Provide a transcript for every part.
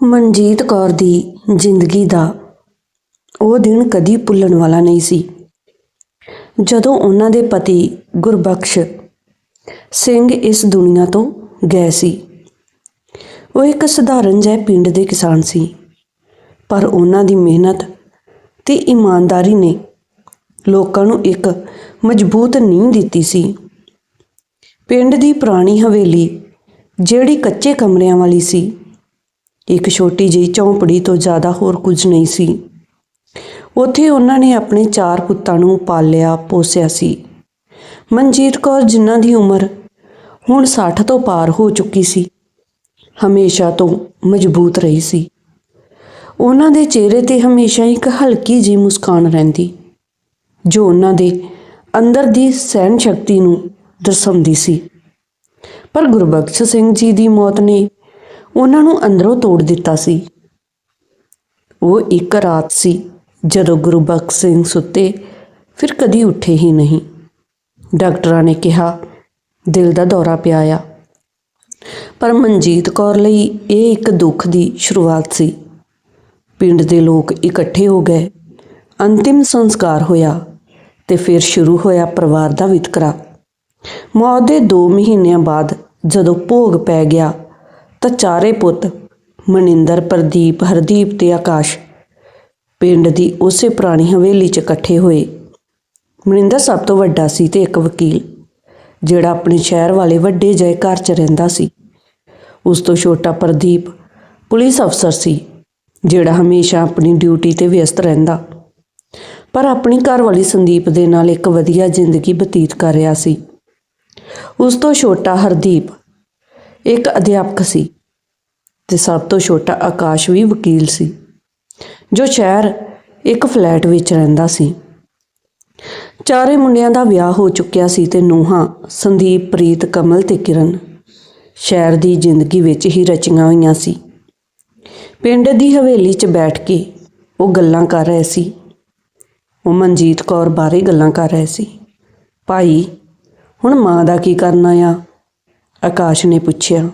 ਮਨਜੀਤ ਕੌਰ ਦੀ ਜ਼ਿੰਦਗੀ ਦਾ ਉਹ ਦਿਨ ਕਦੀ ਭੁੱਲਣ ਵਾਲਾ ਨਹੀਂ ਸੀ। ਜਦੋਂ ਉਹਨਾਂ ਦੇ ਪਤੀ ਗੁਰਬਖਸ਼ ਸਿੰਘ ਇਸ ਦੁਨੀਆ ਤੋਂ ਗਏ ਸੀ, ਉਹ ਇੱਕ ਸਧਾਰਨ ਜਿਹੇ ਪਿੰਡ ਦੇ ਕਿਸਾਨ ਸੀ। ਪਰ ਉਹਨਾਂ ਦੀ ਮਿਹਨਤ ਤੇ ਇਮਾਨਦਾਰੀ ਨੇ ਲੋਕਾਂ ਨੂੰ ਇੱਕ ਮਜ਼ਬੂਤ ਨੀਂਹ ਦਿੱਤੀ ਸੀ। ਪਿੰਡ ਦੀ ਪੁਰਾਣੀ ਹਵੇਲੀ, ਜਿਹੜੀ ਕੱਚੇ ਕਮਰਿਆਂ ਵਾਲੀ ਸੀ ਇੱਕ ਛੋਟੀ ਜਿਹੀ ਝੌਂਪੜੀ ਤੋਂ ਜ਼ਿਆਦਾ ਹੋਰ ਕੁਝ ਨਹੀਂ ਸੀ। ਉੱਥੇ ਉਹਨਾਂ ਨੇ ਆਪਣੇ ਚਾਰ ਪੁੱਤਾਂ ਨੂੰ ਪਾਲਿਆ, ਪੋਸਿਆ ਸੀ। ਮਨਜੀਤ ਕੌਰ ਜਿਨ੍ਹਾਂ ਦੀ ਉਮਰ ਹੁਣ 60 ਤੋਂ ਪਾਰ ਹੋ ਚੁੱਕੀ ਸੀ, ਹਮੇਸ਼ਾ ਤੋਂ ਮਜ਼ਬੂਤ ਰਹੀ ਸੀ। ਉਹਨਾਂ ਦੇ ਚਿਹਰੇ ਤੇ ਹਮੇਸ਼ਾ ਇੱਕ ਹਲਕੀ ਜਿਹੀ ਮੁਸਕਾਨ ਰਹਿੰਦੀ, ਜੋ ਉਹਨਾਂ ਦੇ ਅੰਦਰ ਦੀ ਸਹਿਣ ਸ਼ਕਤੀ ਨੂੰ ਦਰਸਾਉਂਦੀ ਸੀ। ਪਰ ਗੁਰਬਖਸ਼ ਸਿੰਘ ਜੀ ਦੀ ਮੌਤ ਨੇ ਉਹਨਾਂ ਨੂੰ ਅੰਦਰੋਂ ਤੋੜ ਦਿੱਤਾ ਸੀ। ਉਹ ਇੱਕ ਰਾਤ ਸੀ, ਜਦੋਂ ਗੁਰੂ ਗੁਰਬਖਸ਼ ਸਿੰਘ ਸੁੱਤੇ, ਫਿਰ ਕਦੀ ਉੱਠੇ ਹੀ ਨਹੀਂ। ਡਾਕਟਰਾਂ ਨੇ ਕਿਹਾ, ਦਿਲ ਦਾ ਦੌਰਾ ਪਿਆ ਆ। ਪਰ ਮਨਜੀਤ ਕੌਰ ਲਈ ਇਹ ਇੱਕ ਦੁੱਖ ਦੀ ਸ਼ੁਰੂਆਤ ਸੀ। ਪਿੰਡ ਦੇ ਲੋਕ ਇਕੱਠੇ ਹੋ ਗਏ। ਅੰਤਿਮ ਸੰਸਕਾਰ ਹੋਇਆ ਤੇ ਫਿਰ ਸ਼ੁਰੂ ਹੋਇਆ ਪਰਿਵਾਰ ਦਾ ਵਿਤਕਰਾ। ਮੌਤ ਦੇ 2 ਮਹੀਨਿਆਂ ਬਾਅਦ ਜਦੋਂ ਭੋਗ ਪੈ ਗਿਆ ਤਾਂ ਚਾਰੇ ਪੁੱਤ ਮਨਿੰਦਰ, ਪ੍ਰਦੀਪ, ਹਰਦੀਪ ਤੇ ਆਕਾਸ਼ ਪਿੰਡ ਦੀ ਉਸੇ ਪੁਰਾਣੀ ਹਵੇਲੀ 'ਚ ਇਕੱਠੇ ਹੋਏ। ਮਨਿੰਦਰ ਸਭ ਤੋਂ ਵੱਡਾ ਸੀ ਤੇ ਇੱਕ ਵਕੀਲ, ਜਿਹੜਾ ਆਪਣੇ ਸ਼ਹਿਰ ਵਾਲੇ ਵੱਡੇ ਜਿਹੇ ਘਰ 'ਚ ਰਹਿੰਦਾ ਸੀ। ਉਸ ਤੋਂ ਛੋਟਾ ਪ੍ਰਦੀਪ ਪੁਲਿਸ ਅਫਸਰ ਸੀ, ਜਿਹੜਾ ਹਮੇਸ਼ਾ ਆਪਣੀ ਡਿਊਟੀ ਤੇ ਵਿਅਸਤ ਰਹਿੰਦਾ। ਪਰ ਆਪਣੀ ਘਰਵਾਲੀ ਸੰਦੀਪ ਦੇ ਨਾਲ ਇੱਕ ਵਧੀਆ ਜ਼ਿੰਦਗੀ ਬਤੀਤ ਕਰ ਰਿਹਾ ਸੀ। ਉਸ ਤੋਂ ਛੋਟਾ ਹਰਦੀਪ ਇੱਕ ਅਧਿਆਪਕ ਸੀ ਤੇ ਸਭ ਤੋਂ ਛੋਟਾ ਆਕਾਸ਼ ਵੀ ਵਕੀਲ ਸੀ, ਜੋ ਸ਼ਹਿਰ ਇੱਕ ਫਲੈਟ ਵਿੱਚ ਰਹਿੰਦਾ ਸੀ। ਚਾਰੇ ਮੁੰਡਿਆਂ ਦਾ ਵਿਆਹ ਹੋ ਚੁੱਕਿਆ ਸੀ ਤੇ ਨੂੰਹਾਂ ਸੰਦੀਪ, ਪ੍ਰੀਤ, ਕਮਲ ਤੇ ਕਿਰਨ ਸ਼ਹਿਰ ਦੀ ਜ਼ਿੰਦਗੀ ਵਿੱਚ ਹੀ ਰਚੀਆਂ ਹੋਈਆਂ ਸੀ। ਪਿੰਡ ਦੀ ਹਵੇਲੀ 'ਚ ਬੈਠ ਕੇ ਉਹ ਗੱਲਾਂ ਕਰ ਰਹੇ ਸੀ। ਉਹ ਮਨਜੀਤ ਕੌਰ ਬਾਰੇ ਗੱਲਾਂ ਕਰ ਰਹੇ ਸੀ। ਭਾਈ, ਹੁਣ ਮਾਂ ਦਾ ਕੀ ਕਰਨਾ ਆ? ਆਕਾਸ਼ ਨੇ ਪੁੱਛਿਆ,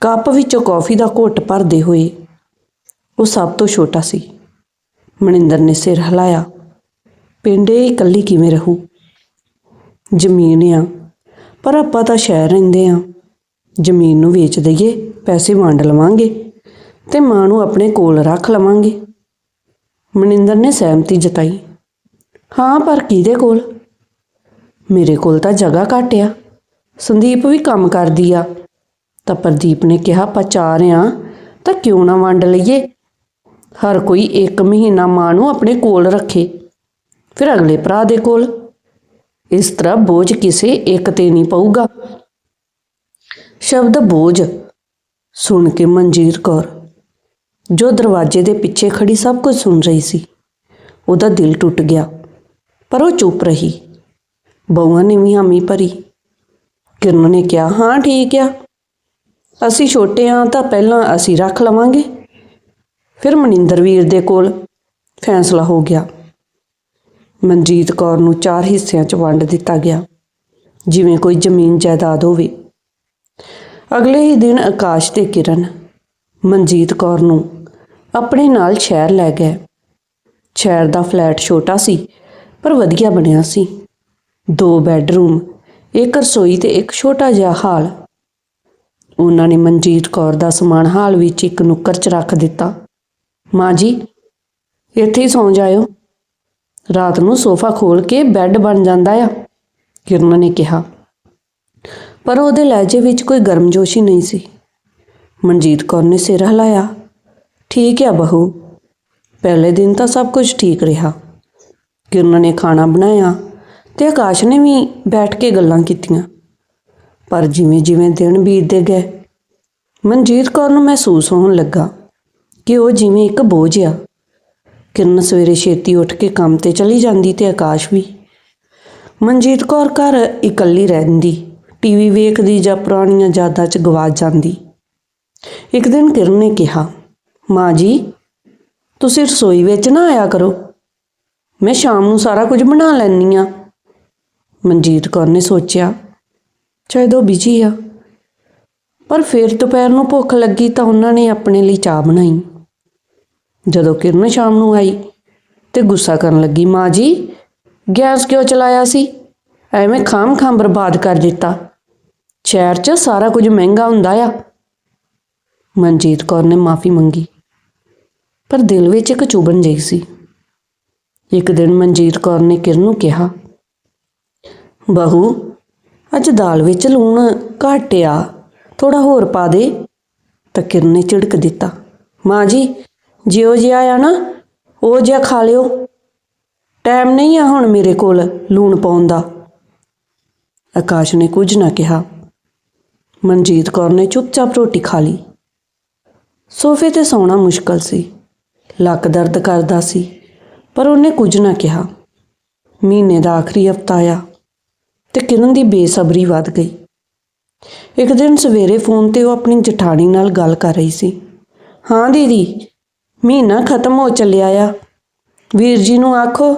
ਕੱਪ ਵਿੱਚੋਂ ਕੌਫੀ ਦਾ ਘੁੱਟ ਭਰਦੇ ਹੋਏ ਉਹ ਸਭ ਤੋਂ ਛੋਟਾ ਸੀ। ਮਨਿੰਦਰ ਨੇ ਸਿਰ ਹਿਲਾਇਆ, ਪਿੰਡੇ ਇਕੱਲੀ ਕਿਵੇਂ ਰਹੂ? ਜ਼ਮੀਨ ਆ, ਪਰ ਆਪਾਂ ਤਾਂ ਸ਼ਹਿਰ ਰਹਿੰਦੇ ਆ। ਜ਼ਮੀਨ ਨੂੰ ਵੇਚ ਦਈਏ, ਪੈਸੇ ਵੰਡ ਲਵਾਂਗੇ ਤੇ ਮਾਂ ਨੂੰ ਆਪਣੇ ਕੋਲ ਰੱਖ ਲਵਾਂਗੇ। ਮਨਿੰਦਰ ਨੇ ਸਹਿਮਤੀ ਜਤਾਈ, ਹਾਂ, ਪਰ ਕਿਹਦੇ ਕੋਲ? ਮੇਰੇ ਕੋਲ ਤਾਂ ਜਗ੍ਹਾ ਘੱਟ ਆ। ਸੰਦੀਪ ਵੀ ਕੰਮ ਕਰਦੀ ਆ। ਤਾਂ ਪ੍ਰਦੀਪ ਨੇ ਕਿਹਾ ਆਪਾਂ ਚਾਰ ਆ ਤਾਂ ਕਿਉਂ ਨਾ ਵੰਡ ਲਈਏ? ਹਰ ਕੋਈ ਇੱਕ ਮਹੀਨਾ ਮਾਂ ਨੂੰ ਆਪਣੇ ਕੋਲ ਰੱਖੇ, ਫਿਰ ਅਗਲੇ ਭਰਾ ਦੇ ਕੋਲ। ਇਸ ਤਰ੍ਹਾਂ ਬੋਝ ਕਿਸੇ ਇੱਕ ਤੇ ਨਹੀਂ ਪਊਗਾ। ਸ਼ਬਦ ਬੋਝ, ਸੁਣ ਕੇ ਮਨਜੀਤ ਕੌਰ, ਜੋ ਦਰਵਾਜ਼ੇ ਦੇ ਪਿੱਛੇ ਖੜੀ ਸਭ ਕੁਝ ਸੁਣ ਰਹੀ ਸੀ, ਉਹਦਾ ਦਿਲ ਟੁੱਟ ਗਿਆ, ਪਰ ਉਹ ਚੁੱਪ ਰਹੀ। ਬਹੂਆਂ ਨੇ ਵੀ ਹਾਮੀ ਭਰੀ। ਕਿਰਨ ਨੇ ਕਿਹਾ, ਹਾਂ, ਠੀਕ ਆ। ਅਸੀਂ ਛੋਟੇ ਆ ਤਾਂ ਪਹਿਲਾਂ ਅਸੀਂ ਰੱਖ ਲਵਾਂਗੇ। ਫਿਰ ਮਨਿੰਦਰ ਵੀਰ ਦੇ ਕੋਲ ਫੈਸਲਾ ਹੋ ਗਿਆ। ਮਨਜੀਤ ਕੌਰ ਨੂੰ ਚਾਰ ਹਿੱਸਿਆਂ 'ਚ ਵੰਡ ਦਿੱਤਾ ਗਿਆ, ਜਿਵੇਂ ਕੋਈ ਜ਼ਮੀਨ ਜਾਇਦਾਦ ਹੋਵੇ। ਅਗਲੇ ਹੀ ਦਿਨ ਆਕਾਸ਼ ਤੇ ਕਿਰਨ ਮਨਜੀਤ ਕੌਰ ਨੂੰ ਆਪਣੇ ਨਾਲ ਸ਼ਹਿਰ ਲੈ ਗਏ। ਸ਼ਹਿਰ ਦਾ ਫਲੈਟ ਛੋਟਾ ਸੀ, ਪਰ ਵਧੀਆ ਬਣਿਆ ਸੀ। ਦੋ ਬੈੱਡਰੂਮ ਇੱਕ ਰਸੋਈ ਤੇ ਇੱਕ ਛੋਟਾ ਜਿਹਾ ਹਾਲ। ਉਹਨਾਂ ਨੇ ਮਨਜੀਤ ਕੌਰ ਦਾ ਸਮਾਨ ਹਾਲ ਵਿੱਚ ਇੱਕ ਨੁੱਕਰ 'ਚ ਰੱਖ ਦਿੱਤਾ। ਮਾਂ ਜੀ, ਇੱਥੇ ਹੀ ਸੌਂ ਜਾਇਓ। ਰਾਤ ਨੂੰ ਸੋਫਾ ਖੋਲ ਕੇ ਬੈੱਡ ਬਣ ਜਾਂਦਾ ਆ, ਕਿਰਨ ਨੇ ਕਿਹਾ। ਪਰ ਉਹਦੇ ਲਹਿਜੇ ਵਿੱਚ ਕੋਈ ਗਰਮਜੋਸ਼ੀ ਨਹੀਂ ਸੀ। ਮਨਜੀਤ ਕੌਰ ਨੇ ਸਿਰ ਹਿਲਾਇਆ। ਠੀਕ ਹੈ ਬਹੂ, ਪਹਿਲੇ ਦਿਨ ਤਾਂ ਸਭ ਕੁਝ ਠੀਕ ਰਿਹਾ। ਕਿਰਨ ਨੇ ਖਾਣਾ ਬਣਾਇਆ। ਤੇ ਆਕਾਸ਼ ਨੇ ਵੀ ਬੈਠ ਕੇ ਗੱਲਾਂ ਕੀਤੀਆਂ। ਪਰ ਜਿਵੇਂ ਜਿਵੇਂ ਦਿਨ ਬੀਤਦੇ ਗਏ, ਮਨਜੀਤ ਕੌਰ ਨੂੰ ਮਹਿਸੂਸ ਹੋਣ ਲੱਗਾ ਕਿ ਉਹ ਜਿਵੇਂ ਇੱਕ ਬੋਝ ਆ। ਕਿਰਨ ਸਵੇਰੇ ਛੇਤੀ ਉੱਠ ਕੇ ਕੰਮ ਤੇ ਚਲੀ ਜਾਂਦੀ ਤੇ ਆਕਾਸ਼ ਵੀ। ਮਨਜੀਤ ਕੌਰ ਘਰ ਇਕੱਲੀ ਰਹਿੰਦੀ, ਟੀਵੀ ਵੇਖਦੀ ਜਾਂ ਪੁਰਾਣੀਆਂ ਯਾਦਾਂ 'ਚ ਗਵਾਚ ਜਾਂਦੀ। ਇੱਕ ਦਿਨ ਕਿਰਨ ਨੇ ਕਿਹਾ, ਮਾਂ ਜੀ, ਤੁਸੀਂ ਰਸੋਈ ਵਿੱਚ ਨਾ ਆਇਆ ਕਰੋ। ਮੈਂ ਸ਼ਾਮ ਨੂੰ ਸਾਰਾ ਕੁਝ ਬਣਾ ਲੈਣੀ ਆ ਮਨਜੀਤ ਕੌਰ ਨੇ ਸੋਚਿਆ, ਸ਼ਾਇਦ ਉਹ ਬਿਜ਼ੀ ਆ। ਪਰ ਫਿਰ ਦੁਪਹਿਰ ਨੂੰ ਭੁੱਖ ਲੱਗੀ ਤਾਂ ਉਹਨਾਂ ਨੇ ਆਪਣੇ ਲਈ ਚਾਹ ਬਣਾਈ। ਜਦੋਂ ਕਿਰਨ ਸ਼ਾਮ ਨੂੰ ਆਈ ਤੇ ਗੁੱਸਾ ਕਰਨ ਲੱਗੀ, ਮਾਂ ਜੀ, ਗੈਸ ਕਿਉਂ ਚਲਾਇਆ ਸੀ? ਐਵੇਂ ਖਾਮ ਖਾਮ ਬਰਬਾਦ ਕਰ ਦਿੱਤਾ। ਸ਼ਹਿਰ 'ਚ ਸਾਰਾ ਕੁਝ ਮਹਿੰਗਾ ਹੁੰਦਾ ਆ। ਮਨਜੀਤ ਕੌਰ ਨੇ ਮਾਫੀ ਮੰਗੀ, ਪਰ ਦਿਲ ਵਿੱਚ ਇੱਕ ਚੁਭਨ ਜਿਹੀ ਸੀ। ਇੱਕ ਦਿਨ ਮਨਜੀਤ ਕੌਰ ਨੇ ਕਿਰਨ ਨੂੰ ਕਿਹਾ ਬਹੂ, ਅੱਜ ਦਾਲ ਵਿੱਚ ਲੂਣ ਘੱਟ ਆ ਥੋੜਾ ਹੋਰ ਪਾ ਦੇ। ਤਾਂ ਕਿਰਨ ਨੇ ਝਿੜਕ ਦਿੱਤਾ। ਮਾਂ ਜੀ, ਜਿਉ ਜਿਹਾ ਆ ਨਾ, ਉਹ ਜਿਹਾ ਖਾ ਲਿਓ। ਟਾਈਮ ਨਹੀਂ ਆ ਹੁਣ ਮੇਰੇ ਕੋਲ ਲੂਣ ਪਾਉਣ ਦਾ। ਆਕਾਸ਼ ਨੇ ਕੁਝ ਨਾ ਕਿਹਾ। ਮਨਜੀਤ ਕੌਰ ਨੇ ਚੁੱਪਚਾਪ ਰੋਟੀ ਖਾ ਲਈ। ਸੋਫੇ ਤੇ ਸੌਣਾ ਮੁਸ਼ਕਲ ਸੀ। ਲੱਕ ਦਰਦ ਕਰਦਾ ਸੀ, ਪਰ ਉਹਨੇ ਕੁਝ ਨਾ ਕਿਹਾ। ਮਹੀਨੇ ਦਾ ਆਖਰੀ ਹਫਤਾ ਆਇਆ ਤੇ ਕਿਰਨ ਦੀ ਬੇਸਬਰੀ ਵੱਧ ਗਈ। ਇੱਕ ਦਿਨ ਸਵੇਰੇ ਫੋਨ ਤੇ ਉਹ ਆਪਣੀ ਜਠਾਣੀ ਨਾਲ ਗੱਲ ਕਰ ਰਹੀ ਸੀ। ਹਾਂ, ਦੀਦੀ, ਮਹੀਨਾ ਖਤਮ ਹੋ ਚੱਲਿਆ ਆ। ਵੀਰ ਜੀ ਨੂੰ ਆਖੋ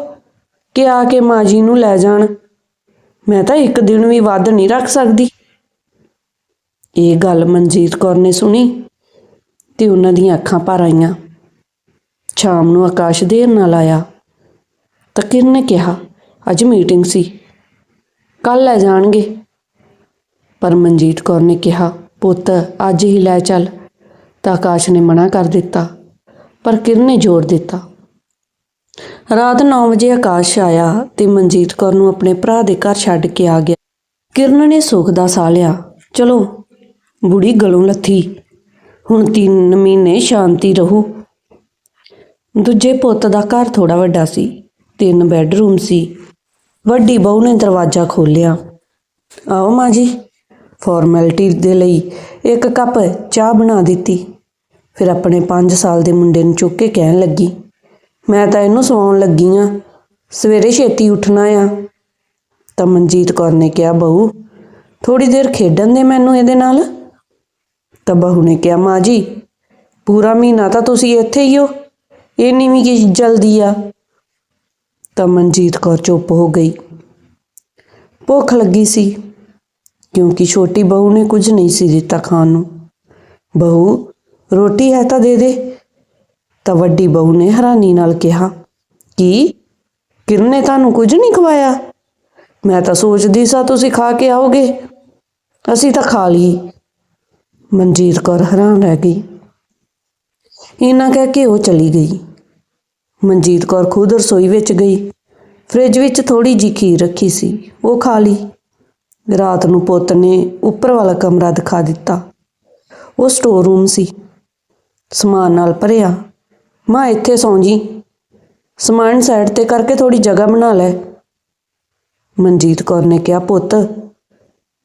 ਕਿ ਆ ਕੇ ਮਾਂ ਜੀ ਨੂੰ ਲੈ ਜਾਣ। ਮੈਂ ਤਾਂ ਇੱਕ ਦਿਨ ਵੀ ਵੱਧ ਨਹੀਂ ਰੱਖ ਸਕਦੀ। ਇਹ ਗੱਲ ਮਨਜੀਤ ਕੌਰ ਨੇ ਸੁਣੀ ਤੇ ਉਹਨਾਂ ਦੀਆਂ ਅੱਖਾਂ ਭਰ ਆਈਆਂ। ਸ਼ਾਮ ਨੂੰ ਆਕਾਸ਼ ਦੇਰ ਨਾਲ ਆਇਆ ਤਾਂ ਕਿਰਨ ਨੇ ਕਿਹਾ, ਅੱਜ ਮੀਟਿੰਗ ਸੀ। ਕੱਲ ਲੈ ਜਾਣਗੇ। ਪਰ ਮਨਜੀਤ ਕੌਰ ਨੇ ਕਿਹਾ, ਪੁੱਤ, ਅੱਜ ਹੀ ਲੈ ਚੱਲ। ਤਾਂ ਆਕਾਸ਼ ਨੇ ਮਨਾ ਕਰ ਦਿੱਤਾ, ਪਰ ਕਿਰਨ ਨੇ ਜ਼ੋਰ ਦਿੱਤਾ। ਰਾਤ 9 ਵਜੇ ਆਕਾਸ਼ ਆਇਆ ਤੇ ਮਨਜੀਤ ਕੌਰ ਨੂੰ ਆਪਣੇ ਭਰਾ ਦੇ ਘਰ ਛੱਡ ਕੇ ਆ ਗਿਆ। ਕਿਰਨ ਨੇ ਸੁੱਖ ਦਾ ਸਾਹ ਲਿਆ, ਚਲੋ, ਬੁੜੀ ਗਲੋਂ ਲੱਥੀ, ਹੁਣ 3 ਮਹੀਨੇ ਸ਼ਾਂਤੀ ਰਹੋ। ਦੂਜੇ ਪੁੱਤ ਦਾ ਘਰ ਥੋੜਾ ਵੱਡਾ ਸੀ, ਤਿੰਨ ਬੈੱਡਰੂਮ ਸੀ। ਵੱਡੀ ਬਹੂ ਨੇ ਦਰਵਾਜ਼ਾ ਖੋਲ੍ਹਿਆ। ਆਓ ਮਾਂ ਜੀ ਫਾਰਮੈਲਿਟੀ ਦੇ ਲਈ ਇੱਕ ਕੱਪ ਚਾਹ ਬਣਾ ਦਿੱਤੀ। ਫਿਰ ਆਪਣੇ 5 ਸਾਲ ਦੇ ਮੁੰਡੇ ਨੂੰ ਚੁੱਕ ਕੇ ਕਹਿਣ ਲੱਗੀ, ਮੈਂ ਤਾਂ ਇਹਨੂੰ ਸੌਣ ਲੱਗੀ ਆ, ਸਵੇਰੇ ਛੇਤੀ ਉੱਠਣਾ ਆ। ਤਾਂ ਮਨਜੀਤ ਕੌਰ ਨੇ ਕਿਹਾ, ਬਹੂ ਥੋੜੀ ਦੇਰ ਖੇਡਣ ਦੇ ਮੈਨੂੰ ਇਹਦੇ ਨਾਲ? ਤਾਂ ਬਹੂ ਨੇ ਕਿਹਾ, ਮਾਂ ਜੀ, ਪੂਰਾ ਮਹੀਨਾ ਤਾਂ ਤੁਸੀਂ ਇੱਥੇ ਹੀ ਹੋ ਇੰਨੀ ਵੀ ਕੀ ਜਲਦੀ ਆ। ਤਾਂ ਮਨਜੀਤ ਕੌਰ ਚੁੱਪ ਹੋ ਗਈ। ਭੁੱਖ ਲੱਗੀ ਸੀ, ਕਿਉਂਕਿ ਛੋਟੀ ਬਹੂ ਨੇ ਕੁਝ ਨਹੀਂ ਸੀ ਦਿੱਤਾ ਖਾਣ ਨੂੰ। ਬਹੂ, ਰੋਟੀ ਹੈ ਤਾਂ ਦੇ ਦੇ। ਤਾਂ ਵੱਡੀ ਬਹੂ ਨੇ ਹੈਰਾਨੀ ਨਾਲ ਕਿਹਾ, ਕਿ? ਕਿਰਨ ਨੇ ਤੁਹਾਨੂੰ ਕੁਝ ਨਹੀਂ ਖਵਾਇਆ? ਮੈਂ ਤਾਂ ਸੋਚਦੀ ਸਾਂ ਤੁਸੀਂ ਖਾ ਕੇ ਆਓਗੇ। ਅਸੀਂ ਤਾਂ ਖਾ ਲਈ ਮਨਜੀਤ ਕੌਰ ਹੈਰਾਨ ਰਹਿ ਗਈ। ਇਹਨਾਂ ਕਹਿ ਕੇ ਉਹ ਚਲੀ ਗਈ। ਮਨਜੀਤ ਕੌਰ ਖੁਦ ਰਸੋਈ ਵਿੱਚ ਗਈ। ਫ੍ਰਿਜ ਵਿੱਚ ਥੋੜੀ ਜਿਹੀ ਖੀਰ ਰੱਖੀ ਸੀ। ਉਹ ਖਾ ਲਈ। ਰਾਤ ਨੂੰ ਪੁੱਤ ਨੇ ਉੱਪਰ ਵਾਲਾ ਕਮਰਾ ਦਿਖਾ ਦਿੱਤਾ। ਉਹ ਸਟੋਰ ਰੂਮ ਸੀ। ਸਮਾਨ ਨਾਲ ਭਰਿਆ। ਮਾਂ, ਇੱਥੇ ਸੌਂ ਜੀ। ਸਮਾਨ ਸਾਈਡ ਤੇ ਕਰਕੇ ਥੋੜੀ ਜਗ੍ਹਾ ਬਣਾ ਲੈ। ਮਨਜੀਤ ਕੌਰ ਨੇ ਕਿਹਾ, ਪੁੱਤ,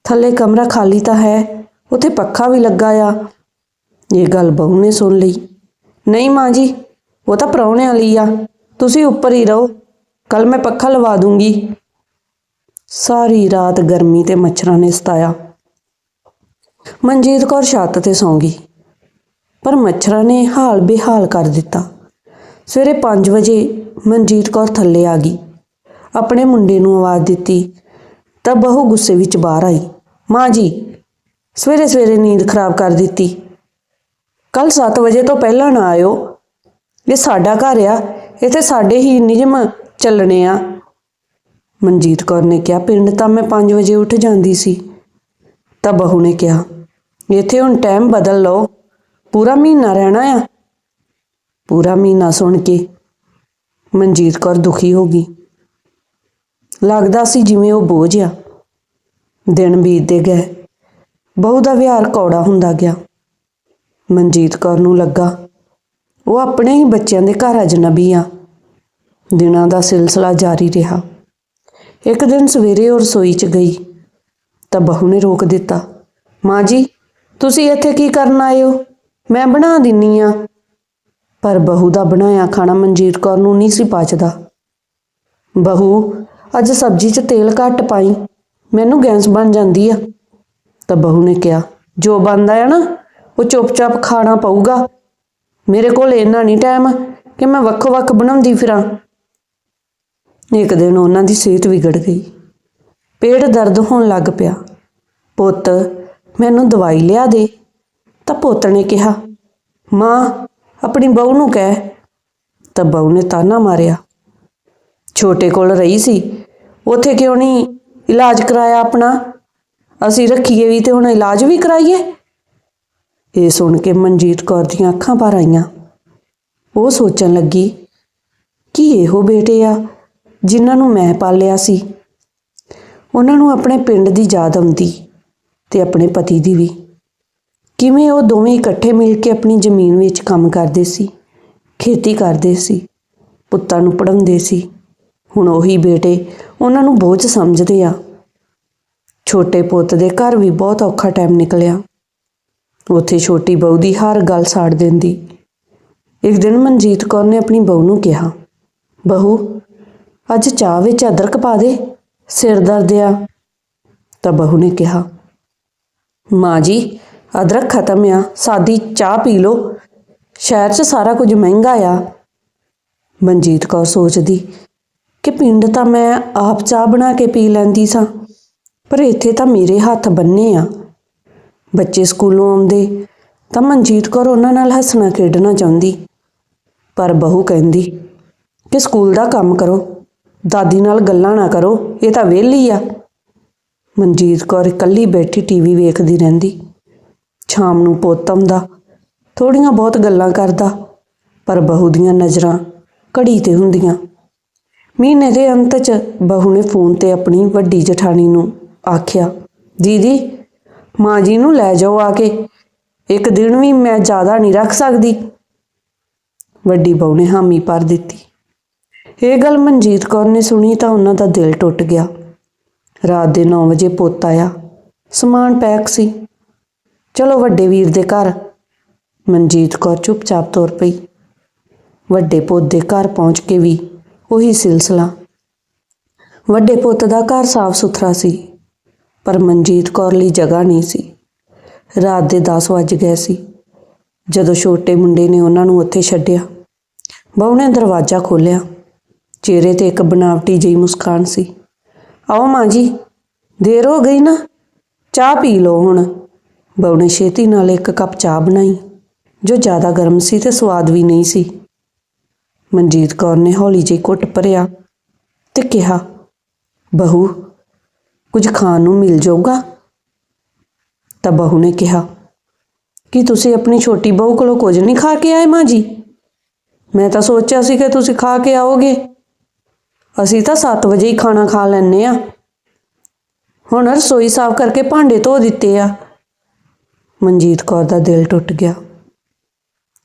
ਥੱਲੇ ਕਮਰਾ ਖਾਲੀ ਤਾਂ ਹੈ, ਉੱਥੇ ਪੱਖਾ ਵੀ ਲੱਗਾ ਆ। ਇਹ ਗੱਲ ਬਹੂ ਨੇ ਸੁਣ ਲਈ। ਨਹੀਂ ਮਾਂ ਜੀ ਉਹ ਤਾਂ ਪ੍ਰਾਹੁਣਿਆਂ ਲਈ ਆ। ਤੁਸੀਂ ਉੱਪਰ ਹੀ ਰਹੋ। ਕੱਲ ਮੈਂ ਪੱਖਾ ਲਵਾ ਦੂੰਗੀ। ਸਾਰੀ ਰਾਤ ਗਰਮੀ ਤੇ ਮੱਛਰਾਂ ਨੇ ਸਤਾਇਆ। ਮਨਜੀਤ ਕੌਰ ਛੱਤ ਤੇ ਸੌਂ ਗਈ। ਪਰ ਮੱਛਰਾਂ ਨੇ ਹਾਲ ਬੇਹਾਲ ਕਰ ਦਿੱਤਾ। ਸਵੇਰੇ 5 ਵਜੇ ਮਨਜੀਤ ਕੌਰ ਥੱਲੇ ਆ ਗਈ। ਆਪਣੇ ਮੁੰਡੇ ਨੂੰ ਆਵਾਜ਼ ਦਿੱਤੀ। ਤਾਂ ਬਹੂ ਗੁੱਸੇ ਵਿੱਚ ਬਾਹਰ ਆਈ। ਮਾਂ ਜੀ ਸਵੇਰੇ ਸਵੇਰੇ ਨੀਂਦ ਖਰਾਬ ਕਰ ਦਿੱਤੀ। ਕੱਲ 7 ਵਜੇ ਤੋਂ ਪਹਿਲਾਂ ਨਾ ਆਇਓ। ਇਹ ਸਾਡਾ ਘਰ ਆ, ਇੱਥੇ ਸਾਡੇ ਹੀ ਨਿਯਮ ਚੱਲਣੇ ਆ। ਮਨਜੀਤ ਕੌਰ ਨੇ ਕਿਹਾ, ਪਿੰਡ ਤਾਂ ਮੈਂ 5 ਵਜੇ ਉੱਠ ਜਾਂਦੀ ਸੀ। ਤਾਂ ਬਹੂ ਨੇ ਕਿਹਾ, ਇੱਥੇ ਹੁਣ ਟਾਈਮ ਬਦਲ ਲਓ, ਪੂਰਾ ਮਹੀਨਾ ਰਹਿਣਾ ਆ। ਪੂਰਾ ਮਹੀਨਾ ਸੁਣ ਕੇ ਮਨਜੀਤ ਕੌਰ ਦੁਖੀ ਹੋ ਗਈ। ਲੱਗਦਾ ਸੀ ਜਿਵੇਂ ਉਹ ਬੋਝ ਆ। ਦਿਨ ਬੀਤਦੇ ਗਏ, ਬਹੂ ਦਾ ਵਿਹਾਰ ਕੌੜਾ ਹੁੰਦਾ ਗਿਆ। ਮਨਜੀਤ ਕੌਰ ਨੂੰ ਲੱਗਾ ਉਹ ਆਪਣੇ ਹੀ ਬੱਚਿਆਂ ਦੇ ਘਰ ਅਜਨਬੀ ਆ। ਦਿਨਾਂ ਦਾ ਸਿਲਸਿਲਾ ਜਾਰੀ ਰਿਹਾ। ਇੱਕ ਦਿਨ ਸਵੇਰੇ ਉਹ ਰਸੋਈ 'ਚ ਗਈ। ਤਾਂ ਬਹੂ ਨੇ ਰੋਕ ਦਿੱਤਾ, ਮਾਂ ਜੀ, ਤੁਸੀਂ ਇੱਥੇ ਕੀ ਕਰਨ ਆਏ ਹੋ? ਮੈਂ ਬਣਾ ਦਿੰਨੀ ਆ। ਪਰ ਬਹੂ ਦਾ ਬਣਾਇਆ ਖਾਣਾ ਮਨਜੀਤ ਕੌਰ ਨੂੰ ਨਹੀਂ ਸੀ ਪਚਦਾ। ਬਹੂ, ਅੱਜ ਸਬਜ਼ੀ 'ਚ ਤੇਲ ਘੱਟ ਪਾਈ, ਮੈਨੂੰ ਗੈਸ ਬਣ ਜਾਂਦੀ ਆ। ਤਾਂ ਬਹੂ ਨੇ ਕਿਹਾ, ਜੋ ਬਣਦਾ ਆ ਨਾ, ਉਹ ਚੁੱਪਚਾਪ ਖਾਣਾ ਪਊਗਾ। ਮੇਰੇ ਕੋਲ ਇੰਨਾ ਨਹੀਂ ਟਾਈਮ ਕਿ ਮੈਂ ਵੱਖੋ-ਵੱਖ ਬਣਾਉਂਦੀ ਫਿਰਾਂ। ਇੱਕ ਦਿਨ ਉਹਨਾਂ ਦੀ ਸਿਹਤ ਵਿਗੜ ਗਈ। ਪੇਟ ਦਰਦ ਹੋਣ ਲੱਗ ਪਿਆ। ਪੁੱਤ, ਮੈਨੂੰ ਦਵਾਈ ਲਿਆ ਦੇ। ਤਾਂ ਪੁੱਤ ਨੇ ਕਿਹਾ, ਮਾਂ, ਆਪਣੀ ਬਹੂ ਨੂੰ ਕਹਿ। ਤਾਂ ਬਹੂ ਨੇ ਤਾਨਾ ਮਾਰਿਆ। ਛੋਟੇ ਕੋਲ ਰਹੀ ਸੀ। ਉਥੇ ਕਿਉਂ ਨਹੀਂ ਇਲਾਜ ਕਰਾਇਆ ਆਪਣਾ? ਅਸੀਂ ਰੱਖੀਏ ਵੀ ਤੇ ਹੁਣ ਇਲਾਜ ਵੀ ਕਰਾਈਏ। ਇਹ ਸੁਣ ਕੇ ਮਨਜੀਤ ਕੌਰ ਦੀਆਂ ਅੱਖਾਂ ਭਰ ਆਈਆਂ। ਉਹ ਸੋਚਣ ਲੱਗੀ, ਕਿ ਇਹੋ ਬੇਟੇ ਆ ਜਿਨ੍ਹਾਂ ਨੂੰ ਮੈਂ ਪਾਲਿਆ ਸੀ? ਉਹਨਾਂ ਨੂੰ ਆਪਣੇ ਪਿੰਡ ਦੀ ਯਾਦ ਆਉਂਦੀ ਤੇ ਆਪਣੇ ਪਤੀ ਦੀ ਵੀ। ਕਿਵੇਂ ਉਹ ਦੋਵੇਂ ਇਕੱਠੇ ਮਿਲ ਕੇ ਆਪਣੀ ਜ਼ਮੀਨ ਵਿੱਚ ਕੰਮ ਕਰਦੇ ਸੀ, ਖੇਤੀ ਕਰਦੇ ਸੀ, ਪੁੱਤਾਂ ਨੂੰ ਪੜ੍ਹਾਉਂਦੇ ਸੀ? ਹੁਣ ਉਹੀ ਬੇਟੇ ਉਹਨਾਂ ਨੂੰ ਬੋਝ ਸਮਝਦੇ ਆ। ਛੋਟੇ ਪੁੱਤ ਦੇ ਘਰ ਵੀ ਬਹੁਤ ਔਖਾ ਟਾਈਮ ਨਿਕਲਿਆ। ਉੱਥੇ ਛੋਟੀ ਬਹੂ ਦੀ ਹਰ ਗੱਲ ਸਾੜ ਦਿੰਦੀ। ਇੱਕ ਦਿਨ ਮਨਜੀਤ ਕੌਰ ਨੇ ਆਪਣੀ ਬਹੂ ਨੂੰ ਕਿਹਾ, ਬਹੂ, ਅੱਜ ਚਾਹ ਵਿੱਚ ਅਦਰਕ ਪਾ ਦੇ, ਸਿਰ ਦਰਦ ਆ। ਤਾਂ ਬਹੂ ਨੇ ਕਿਹਾ, ਮਾਂ ਜੀ, ਅਦਰਕ ਖਤਮ ਆ, ਸਾਦੀ ਚਾਹ ਪੀ ਲਓ। ਸ਼ਹਿਰ 'ਚ ਸਾਰਾ ਕੁਝ ਮਹਿੰਗਾ ਆ। ਮਨਜੀਤ ਕੌਰ ਸੋਚਦੀ ਕਿ ਪਿੰਡ ਤਾਂ ਮੈਂ ਆਪ ਚਾਹ ਬਣਾ ਕੇ ਪੀ ਲੈਂਦੀ ਸਾਂ, ਪਰ ਇੱਥੇ ਤਾਂ ਮੇਰੇ ਹੱਥ ਬੰਨੇ ਆ। ਬੱਚੇ ਸਕੂਲੋਂ ਆਉਂਦੇ, ਤਾਂ ਮਨਜੀਤ ਕੌਰ ਉਹਨਾਂ ਨਾਲ ਹੱਸਣਾ ਖੇਡਣਾ ਚਾਹੁੰਦੀ। ਪਰ ਬਹੂ ਕਹਿੰਦੀ ਕਿ ਸਕੂਲ ਦਾ ਕੰਮ ਕਰੋ, ਦਾਦੀ ਨਾਲ ਗੱਲਾਂ ਨਾ ਕਰੋ, ਇਹ ਤਾਂ ਵਿਹਲੀ ਆ। ਮਨਜੀਤ ਕੌਰ ਇਕੱਲੀ ਬੈਠੀ ਟੀਵੀ ਵੇਖਦੀ ਰਹਿੰਦੀ। ਸ਼ਾਮ ਨੂੰ ਪੁੱਤ ਆਉਂਦਾ ਥੋੜੀਆਂ ਬਹੁਤ ਗੱਲਾਂ ਕਰਦਾ, ਪਰ ਬਹੂ ਦੀਆਂ ਨਜ਼ਰਾਂ ਘੜੀ ਤੇ ਹੁੰਦੀਆਂ। ਮਹੀਨੇ ਦੇ ਅੰਤ 'ਚ ਬਹੂ ਨੇ ਫੋਨ ਤੇ ਆਪਣੀ ਵੱਡੀ ਜਠਾਣੀ ਨੂੰ ਆਖਿਆ, ਦੀਦੀ ਮਾਂ ਜੀ ਨੂੰ ਲੈ ਜਾਓ ਆ ਕੇ। ਇੱਕ ਦਿਨ ਵੀ ਮੈਂ ਜ਼ਿਆਦਾ ਨਹੀਂ ਰੱਖ ਸਕਦੀ। ਵੱਡੀ ਬਹੂ ਨੇ ਹਾਮੀ ਭਰ ਦਿੱਤੀ। ਇਹ ਗੱਲ ਮਨਜੀਤ ਕੌਰ ਨੇ ਸੁਣੀ ਤਾਂ ਉਹਨਾਂ ਦਾ ਦਿਲ ਟੁੱਟ ਗਿਆ। ਰਾਤ ਦੇ 9 ਵਜੇ ਪੁੱਤ ਆਇਆ। ਸਮਾਨ ਪੈਕ ਸੀ। ਚਲੋ ਵੱਡੇ ਵੀਰ ਦੇ ਘਰ। ਮਨਜੀਤ ਕੌਰ ਚੁੱਪਚਾਪ ਤੁਰ ਪਈ। ਵੱਡੇ ਪੁੱਤ ਦੇ ਘਰ ਪਹੁੰਚ ਕੇ ਵੀ ਉਹੀ ਸਿਲਸਿਲਾ। ਵੱਡੇ ਪੁੱਤ ਦਾ ਘਰ ਸਾਫ਼ ਸੁਥਰਾ ਸੀ। ਪਰ ਮਨਜੀਤ ਕੌਰ ਲਈ ਜਗ੍ਹਾ ਨਹੀਂ ਸੀ। ਰਾਤ ਦੇ 10 ਵੱਜ ਗਏ ਸੀ। ਜਦੋਂ ਛੋਟੇ ਮੁੰਡੇ ਨੇ ਉਹਨਾਂ ਨੂੰ ਉੱਥੇ ਛੱਡਿਆ, ਬਹੂ ਨੇ ਦਰਵਾਜ਼ਾ ਖੋਲ੍ਹਿਆ। ਚਿਹਰੇ ਤੇ ਇੱਕ ਬਨਾਵਟੀ ਜਿਹੀ ਮੁਸਕਾਨ ਸੀ। ਆਓ ਮਾਂ ਜੀ, ਦੇਰ ਹੋ ਗਈ ਨਾ, ਚਾਹ ਪੀ ਲਓ ਹੁਣ। ਬਹੂ ਨੇ ਛੇਤੀ ਨਾਲ ਇੱਕ ਕੱਪ ਚਾਹ ਬਣਾਈ, ਜੋ ਜ਼ਿਆਦਾ ਗਰਮ ਸੀ ਤੇ ਸਵਾਦ ਵੀ ਨਹੀਂ ਸੀ। ਮਨਜੀਤ ਕੌਰ ਨੇ ਹੌਲੀ ਜਿਹੀ ਘੁੱਟ ਭਰਿਆ ਤੇ ਕਿਹਾ, ਬਹੂ ਕੁਝ ਖਾਣ ਨੂੰ ਮਿਲ ਜਾਊਗਾ? ਤਾਂ ਬਹੂ ਨੇ ਕਿਹਾ, ਕਿ ਤੁਸੀਂ ਆਪਣੀ ਛੋਟੀ ਬਹੂ ਕੋਲੋਂ ਕੁਝ ਨਹੀਂ ਖਾ ਕੇ ਆਏ ਮਾਂ ਜੀ? ਮੈਂ ਤਾਂ ਸੋਚਿਆ ਸੀ ਕਿ ਤੁਸੀਂ ਖਾ ਕੇ ਆਓਗੇ। ਅਸੀਂ ਤਾਂ 7 ਵਜੇ ਹੀ ਖਾਣਾ ਖਾ ਲੈਣੇ ਆ ਹੁਣ ਰਸੋਈ ਸਾਫ਼ ਕਰਕੇ ਭਾਂਡੇ ਧੋ ਦਿੱਤੇ ਆ। ਮਨਜੀਤ ਕੌਰ ਦਾ ਦਿਲ ਟੁੱਟ ਗਿਆ।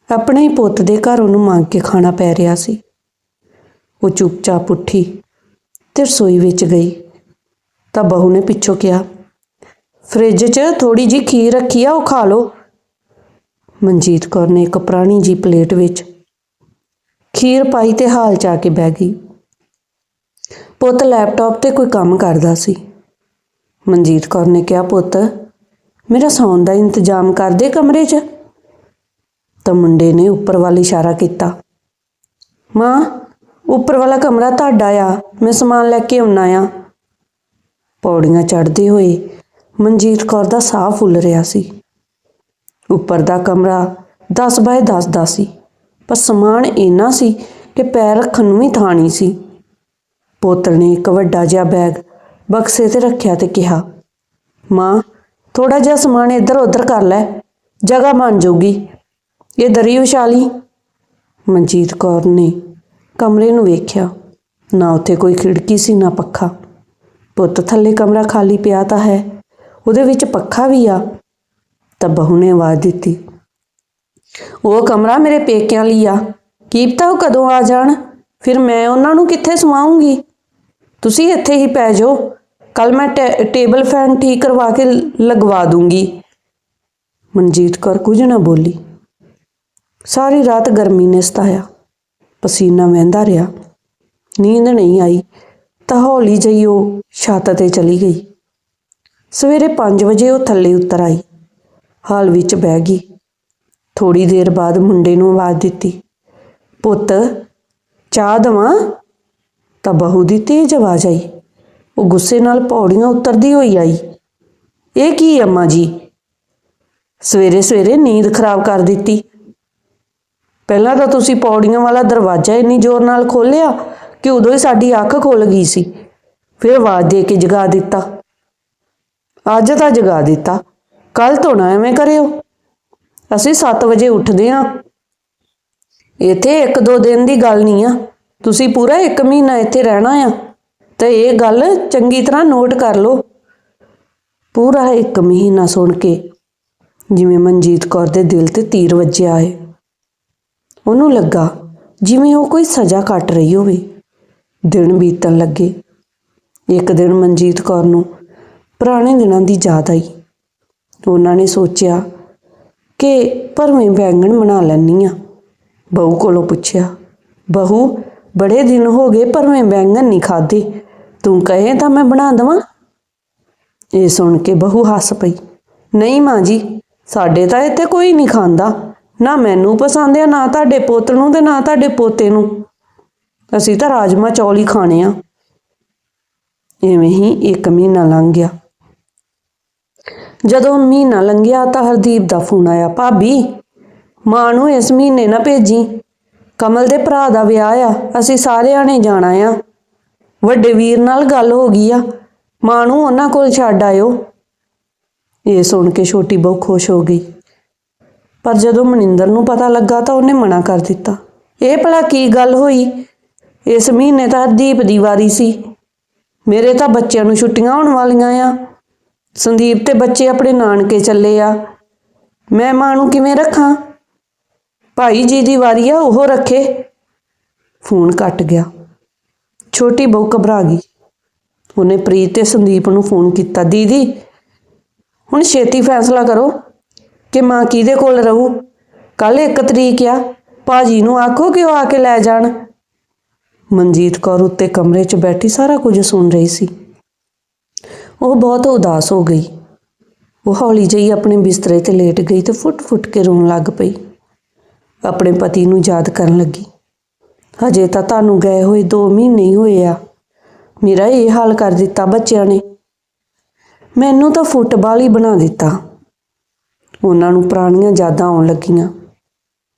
ਆਪਣੇ ਹੀ ਪੁੱਤ ਦੇ ਘਰ ਉਹਨੂੰ ਮੰਗ ਕੇ ਖਾਣਾ ਪੈ ਰਿਹਾ ਸੀ। ਉਹ ਚੁੱਪਚਾਪ ਉੱਠੀ ਤੇ ਰਸੋਈ ਵਿੱਚ ਗਈ। ਤਾਂ ਬਹੂ ਨੇ ਪਿੱਛੋਂ ਕਿਹਾ, ਫ੍ਰਿਜ 'ਚ ਥੋੜੀ ਜੀ ਖੀਰ ਰੱਖੀ ਆ, ਉਹ ਖਾ ਲਓ। ਮਨਜੀਤ ਕੌਰ ਨੇ ਇੱਕ ਪੁਰਾਣੀ ਜੀ ਪਲੇਟ ਵਿੱਚ ਖੀਰ ਪਾਈ ਤੇ ਹਾਲ ਚਾ ਕੇ ਬਹਿ ਗਈ। ਪੁੱਤ ਲੈਪਟਾਪ ਤੇ ਕੋਈ ਕੰਮ ਕਰਦਾ ਸੀ। ਮਨਜੀਤ ਕੌਰ ਨੇ ਕਿਹਾ, ਪੁੱਤ, ਮੇਰਾ ਸੌਣ ਦਾ ਇੰਤਜ਼ਾਮ ਕਰ ਦੇ ਕਮਰੇ 'ਚ। ਤਾਂ ਮੁੰਡੇ ਨੇ ਉੱਪਰ ਵੱਲ ਇਸ਼ਾਰਾ ਕੀਤਾ, ਮਾਂ, ਉੱਪਰ ਵਾਲਾ ਕਮਰਾ ਤੁਹਾਡਾ ਆ, ਮੈਂ ਸਮਾਨ ਲੈ ਕੇ ਆਉਣਾ ਆ। ਪੌੜੀਆਂ ਚੜ੍ਹਦੇ ਹੋਏ ਮਨਜੀਤ ਕੌਰ ਦਾ ਸਾਹ ਫੁੱਲ ਰਿਹਾ ਸੀ। ਉੱਪਰ ਦਾ ਕਮਰਾ 10 ਬਾਏ 10 ਦਾ ਸੀ, ਪਰ ਸਮਾਨ ਇੰਨਾ ਸੀ ਕਿ ਪੈਰ ਰੱਖਣ ਨੂੰ ਵੀ ਥਾਂ ਨਹੀਂ ਸੀ। ਪੁੱਤਰ ਨੇ ਇੱਕ ਵੱਡਾ ਜਿਹਾ ਬੈਗ ਬਕਸੇ ਤੇ ਰੱਖਿਆ ਤੇ ਕਿਹਾ, ਮਾਂ ਥੋੜਾ ਜਿਹਾ ਸਮਾਨ ਇੱਧਰ ਉੱਧਰ ਕਰ ਲੈ, ਜਗ੍ਹਾ ਬਣ ਜਾਊਗੀ। ਇਹ ਦਰੀ ਵਿਛਾ ਮਨਜੀਤ ਕੌਰ ਨੇ ਕਮਰੇ ਨੂੰ ਵੇਖਿਆ, ਨਾ ਉੱਥੇ ਕੋਈ ਖਿੜਕੀ ਸੀ, ਨਾ ਪੱਖਾ। ਪੁੱਤ ਥੱਲੇ ਕਮਰਾ ਖਾਲੀ ਪਿਆ ਤਾਂ ਹੈ, ਉਹਦੇ ਵਿੱਚ ਪੱਖਾ ਵੀ ਆ। ਤਾਂ ਬਹੂ ਨੇ ਆਵਾਜ਼ ਦਿੱਤੀ, ਉਹ ਕਮਰਾ ਮੇਰੇ ਪੇਕਿਆਂ ਲਈ ਆ। ਕੀ ਪਤਾ ਉਹ ਕਦੋਂ ਆ ਜਾਣ? ਫਿਰ ਮੈਂ ਉਹਨਾਂ ਨੂੰ ਕਿੱਥੇ ਸਵਾਉਂਗੀ ਤੁਸੀਂ ਇੱਥੇ ਹੀ ਪੈ ਜਾਓ ਕੱਲ ਮੈਂ ਟੇ- ਟੇਬਲ ਫੈਨ ਠੀਕ ਕਰਵਾ ਕੇ ਲਗਵਾ ਦੂੰਗੀ। ਮਨਜੀਤ ਕੌਰ ਕੁਝ ਨਾ ਬੋਲੀ। ਸਾਰੀ ਰਾਤ ਗਰਮੀ ਨੇ ਸਤਾਇਆ, ਪਸੀਨਾ ਵਹਿੰਦਾ ਰਿਹਾ। ਨੀਂਦ ਨਹੀਂ ਆਈ। ਤਾਂ ਹੌਲੀ ਜਿਹੀ ਉਹ ਛੱਤ ਤੇ ਚਲੀ ਗਈ। ਸਵੇਰੇ 5 ਵਜੇ ਉਹ ਥੱਲੇ ਉਤਰ ਆਈ। ਹਾਲ ਵਿੱਚ ਬਹਿ ਗਈ। ਥੋੜੀ ਦੇਰ ਬਾਅਦ ਮੁੰਡੇ ਨੂੰ ਆਵਾਜ਼ ਦਿੱਤੀ, ਪੁੱਤ, ਚਾਹ ਦਵਾਂ? ਤਾਂ ਬਹੂ ਦੀ ਤੇਜ਼ ਆਵਾਜ਼ ਆਈ। ਉਹ ਗੁੱਸੇ ਨਾਲ ਪੌੜੀਆਂ ਉਤਰਦੀ ਹੋਈ ਆਈ। ਇਹ ਕੀ ਅੰਮਾ ਜੀ? ਸਵੇਰੇ ਸਵੇਰੇ ਨੀਂਦ ਖਰਾਬ ਕਰ ਦਿੱਤੀ। ਪਹਿਲਾਂ ਤਾਂ ਤੁਸੀਂ ਪੌੜੀਆਂ ਵਾਲਾ ਦਰਵਾਜ਼ਾ ਇੰਨੀ ਜ਼ੋਰ ਨਾਲ ਖੋਲ੍ਹਿਆ ਕਿ ਉਦੋਂ ਹੀ ਸਾਡੀ ਅੱਖ ਖੁੱਲ ਗਈ ਸੀ। ਫਿਰ ਆਵਾਜ਼ ਦੇ ਕੇ ਜਗਾ ਦਿੱਤਾ। ਅੱਜ ਤਾਂ ਜਗਾ ਦਿੱਤਾ। ਕੱਲ ਤੋਂ ਨਾ ਐਵੇਂ ਕਰਿਓ। ਅਸੀਂ 7 ਵਜੇ ਉੱਠਦੇ ਹਾਂ। ਇੱਥੇ ਇੱਕ ਦੋ ਦਿਨ ਦੀ ਗੱਲ ਨਹੀਂ ਆ। ਤੁਸੀਂ ਪੂਰਾ ਇੱਕ ਮਹੀਨਾ ਇੱਥੇ ਰਹਿਣਾ ਆ। ਤੇ ਇਹ ਗੱਲ ਚੰਗੀ ਤਰ੍ਹਾਂ ਨੋਟ ਕਰ ਲਓ। ਪੂਰਾ ਇੱਕ ਮਹੀਨਾ ਸੁਣ ਕੇ ਜਿਵੇਂ ਮਨਜੀਤ ਕੌਰ ਦੇ ਦਿਲ ਤੇ ਤੀਰ ਵੱਜਿਆ ਹੈ ਉਹਨੂੰ ਲੱਗਾ ਜਿਵੇਂ ਉਹ ਕੋਈ ਸਜ਼ਾ ਕੱਟ ਰਹੀ ਹੋਵੇ। ਦਿਨ ਬੀਤਣ ਲੱਗੇ। ਇੱਕ ਦਿਨ ਮਨਜੀਤ ਕੌਰ ਨੂੰ ਪੁਰਾਣੇ ਦਿਨਾਂ ਦੀ ਯਾਦ ਆਈ। ਉਹਨਾਂ ਨੇ ਸੋਚਿਆ ਕਿ ਭਰਵੇਂ ਬੈਂਗਣ ਬਣਾ ਲੈਣੀ ਆ। ਬਹੂ ਕੋਲੋਂ ਪੁੱਛਿਆ, ਬਹੂ, ਬੜੇ ਦਿਨ ਹੋ ਗਏ ਭਰਵੇਂ ਬੈਂਗਣ ਨਹੀਂ ਖਾਦੇ ਤੂੰ ਕਹੇ ਤਾਂ ਮੈਂ ਬਣਾ ਦਵਾਂ? ਇਹ ਸੁਣ ਕੇ ਬਹੂ ਹੱਸ ਪਈ। ਨਹੀਂ ਮਾਂ ਜੀ, ਸਾਡੇ ਤਾਂ ਇੱਥੇ ਕੋਈ ਨਹੀਂ ਖਾਂਦਾ। ਨਾ ਮੈਨੂੰ ਪਸੰਦ ਆ, ਨਾ ਤੁਹਾਡੇ ਪੁੱਤ ਨੂੰ ਤੇ ਨਾ ਤੁਹਾਡੇ ਪੋਤੇ ਨੂੰ। ਅਸੀਂ ਤਾਂ ਰਾਜਮਾ ਚੌਲ ਹੀ ਖਾਣੇ ਆ। ਇਵੇਂ ਹੀ ਇੱਕ ਮਹੀਨਾ ਲੰਘ ਗਿਆ। ਜਦੋਂ ਮਹੀਨਾ ਲੰਘਿਆ ਤਾਂ ਹਰਦੀਪ ਦਾ ਫੋਨ ਆਇਆ, ਭਾਬੀ, ਮਾਂ ਨੂੰ ਇਸ ਮਹੀਨੇ ਨਾ ਭੇਜੀ। ਕਮਲ ਦੇ ਭਰਾ ਦਾ ਵਿਆਹ ਆ, ਅਸੀਂ ਸਾਰਿਆਂ ਨੇ ਜਾਣਾ ਆ। ਵੱਡੇ ਵੀਰ ਨਾਲ ਗੱਲ ਹੋ ਗਈ ਆ, ਮਾਂ ਨੂੰ ਉਹਨਾਂ ਕੋਲ ਛੱਡ ਆਇਓ ਇਹ ਸੁਣ ਕੇ ਛੋਟੀ ਬਹੁ ਖੁਸ਼ ਹੋ ਗਈ। ਪਰ ਜਦੋਂ ਮਨਿੰਦਰ ਨੂੰ ਪਤਾ ਲੱਗਾ ਤਾਂ ਉਹਨੇ ਮਨਾ ਕਰ ਦਿੱਤਾ। ਇਹ ਭਲਾ ਕੀ ਗੱਲ ਹੋਈ? ਇਸ ਮਹੀਨੇ ਤਾਂ ਹਰਦੀਪ ਦੀ ਵਾਰੀ ਸੀ। ਮੇਰੇ ਤਾਂ ਬੱਚਿਆਂ ਨੂੰ ਛੁੱਟੀਆਂ ਹੋਣ ਵਾਲੀਆਂ ਆ। ਸੰਦੀਪ ਤੇ ਬੱਚੇ ਆਪਣੇ ਨਾਨਕੇ ਚੱਲੇ ਆ। ਮੈਂ ਮਾਂ ਨੂੰ ਕਿਵੇਂ ਰੱਖਾਂ? ਭਾਈ ਜੀ ਦੀ ਵਾਰੀ ਆ, ਉਹ ਰੱਖੇ। ਫੋਨ ਕੱਟ ਗਿਆ। ਛੋਟੀ ਬਹੁ ਘਬਰਾ ਗਈ। ਉਹਨੇ ਪ੍ਰੀਤ ਤੇ ਸੰਦੀਪ ਨੂੰ ਫੋਨ ਕੀਤਾ, ਦੀਦੀ, ਹੁਣ ਛੇਤੀ ਫੈਸਲਾ ਕਰੋ ਕਿ ਮਾਂ ਕਿਹਦੇ ਕੋਲ ਰਹੂ? ਕੱਲ ਇੱਕ ਤਰੀਕ ਆ, ਭਾਜੀ ਨੂੰ ਆਖੋ ਕਿ ਉਹ ਆ ਕੇ ਲੈ ਜਾਣ। ਮਨਜੀਤ ਕੌਰ ਉੱਤੇ ਕਮਰੇ 'ਚ ਬੈਠੀ ਸਾਰਾ ਕੁਝ ਸੁਣ ਰਹੀ ਸੀ। ਉਹ ਬਹੁਤ ਉਦਾਸ ਹੋ ਗਈ। ਉਹ ਹੌਲੀ ਜਿਹੀ ਆਪਣੇ ਬਿਸਤਰੇ ਤੇ ਲੇਟ ਗਈ ਤੇ ਫੁੱਟ-ਫੁੱਟ ਕੇ ਰੋਣ ਲੱਗ ਪਈ। ਆਪਣੇ ਪਤੀ ਨੂੰ ਯਾਦ ਕਰਨ ਲੱਗੀ। ਹਜੇ ਤਾਂ ਤੁਹਾਨੂੰ ਗਏ ਹੋਏ 2 ਮਹੀਨੇ ਹੀ ਹੋਏ ਆ। ਮੇਰਾ ਇਹ ਹਾਲ ਕਰ ਦਿੱਤਾ ਬੱਚਿਆਂ ਨੇ। ਮੈਨੂੰ ਤਾਂ ਫੁੱਟਬਾਲ ਹੀ ਬਣਾ ਦਿੱਤਾ। ਉਹਨਾਂ ਨੂੰ ਪੁਰਾਣੀਆਂ ਯਾਦਾਂ ਆਉਣ ਲੱਗੀਆਂ।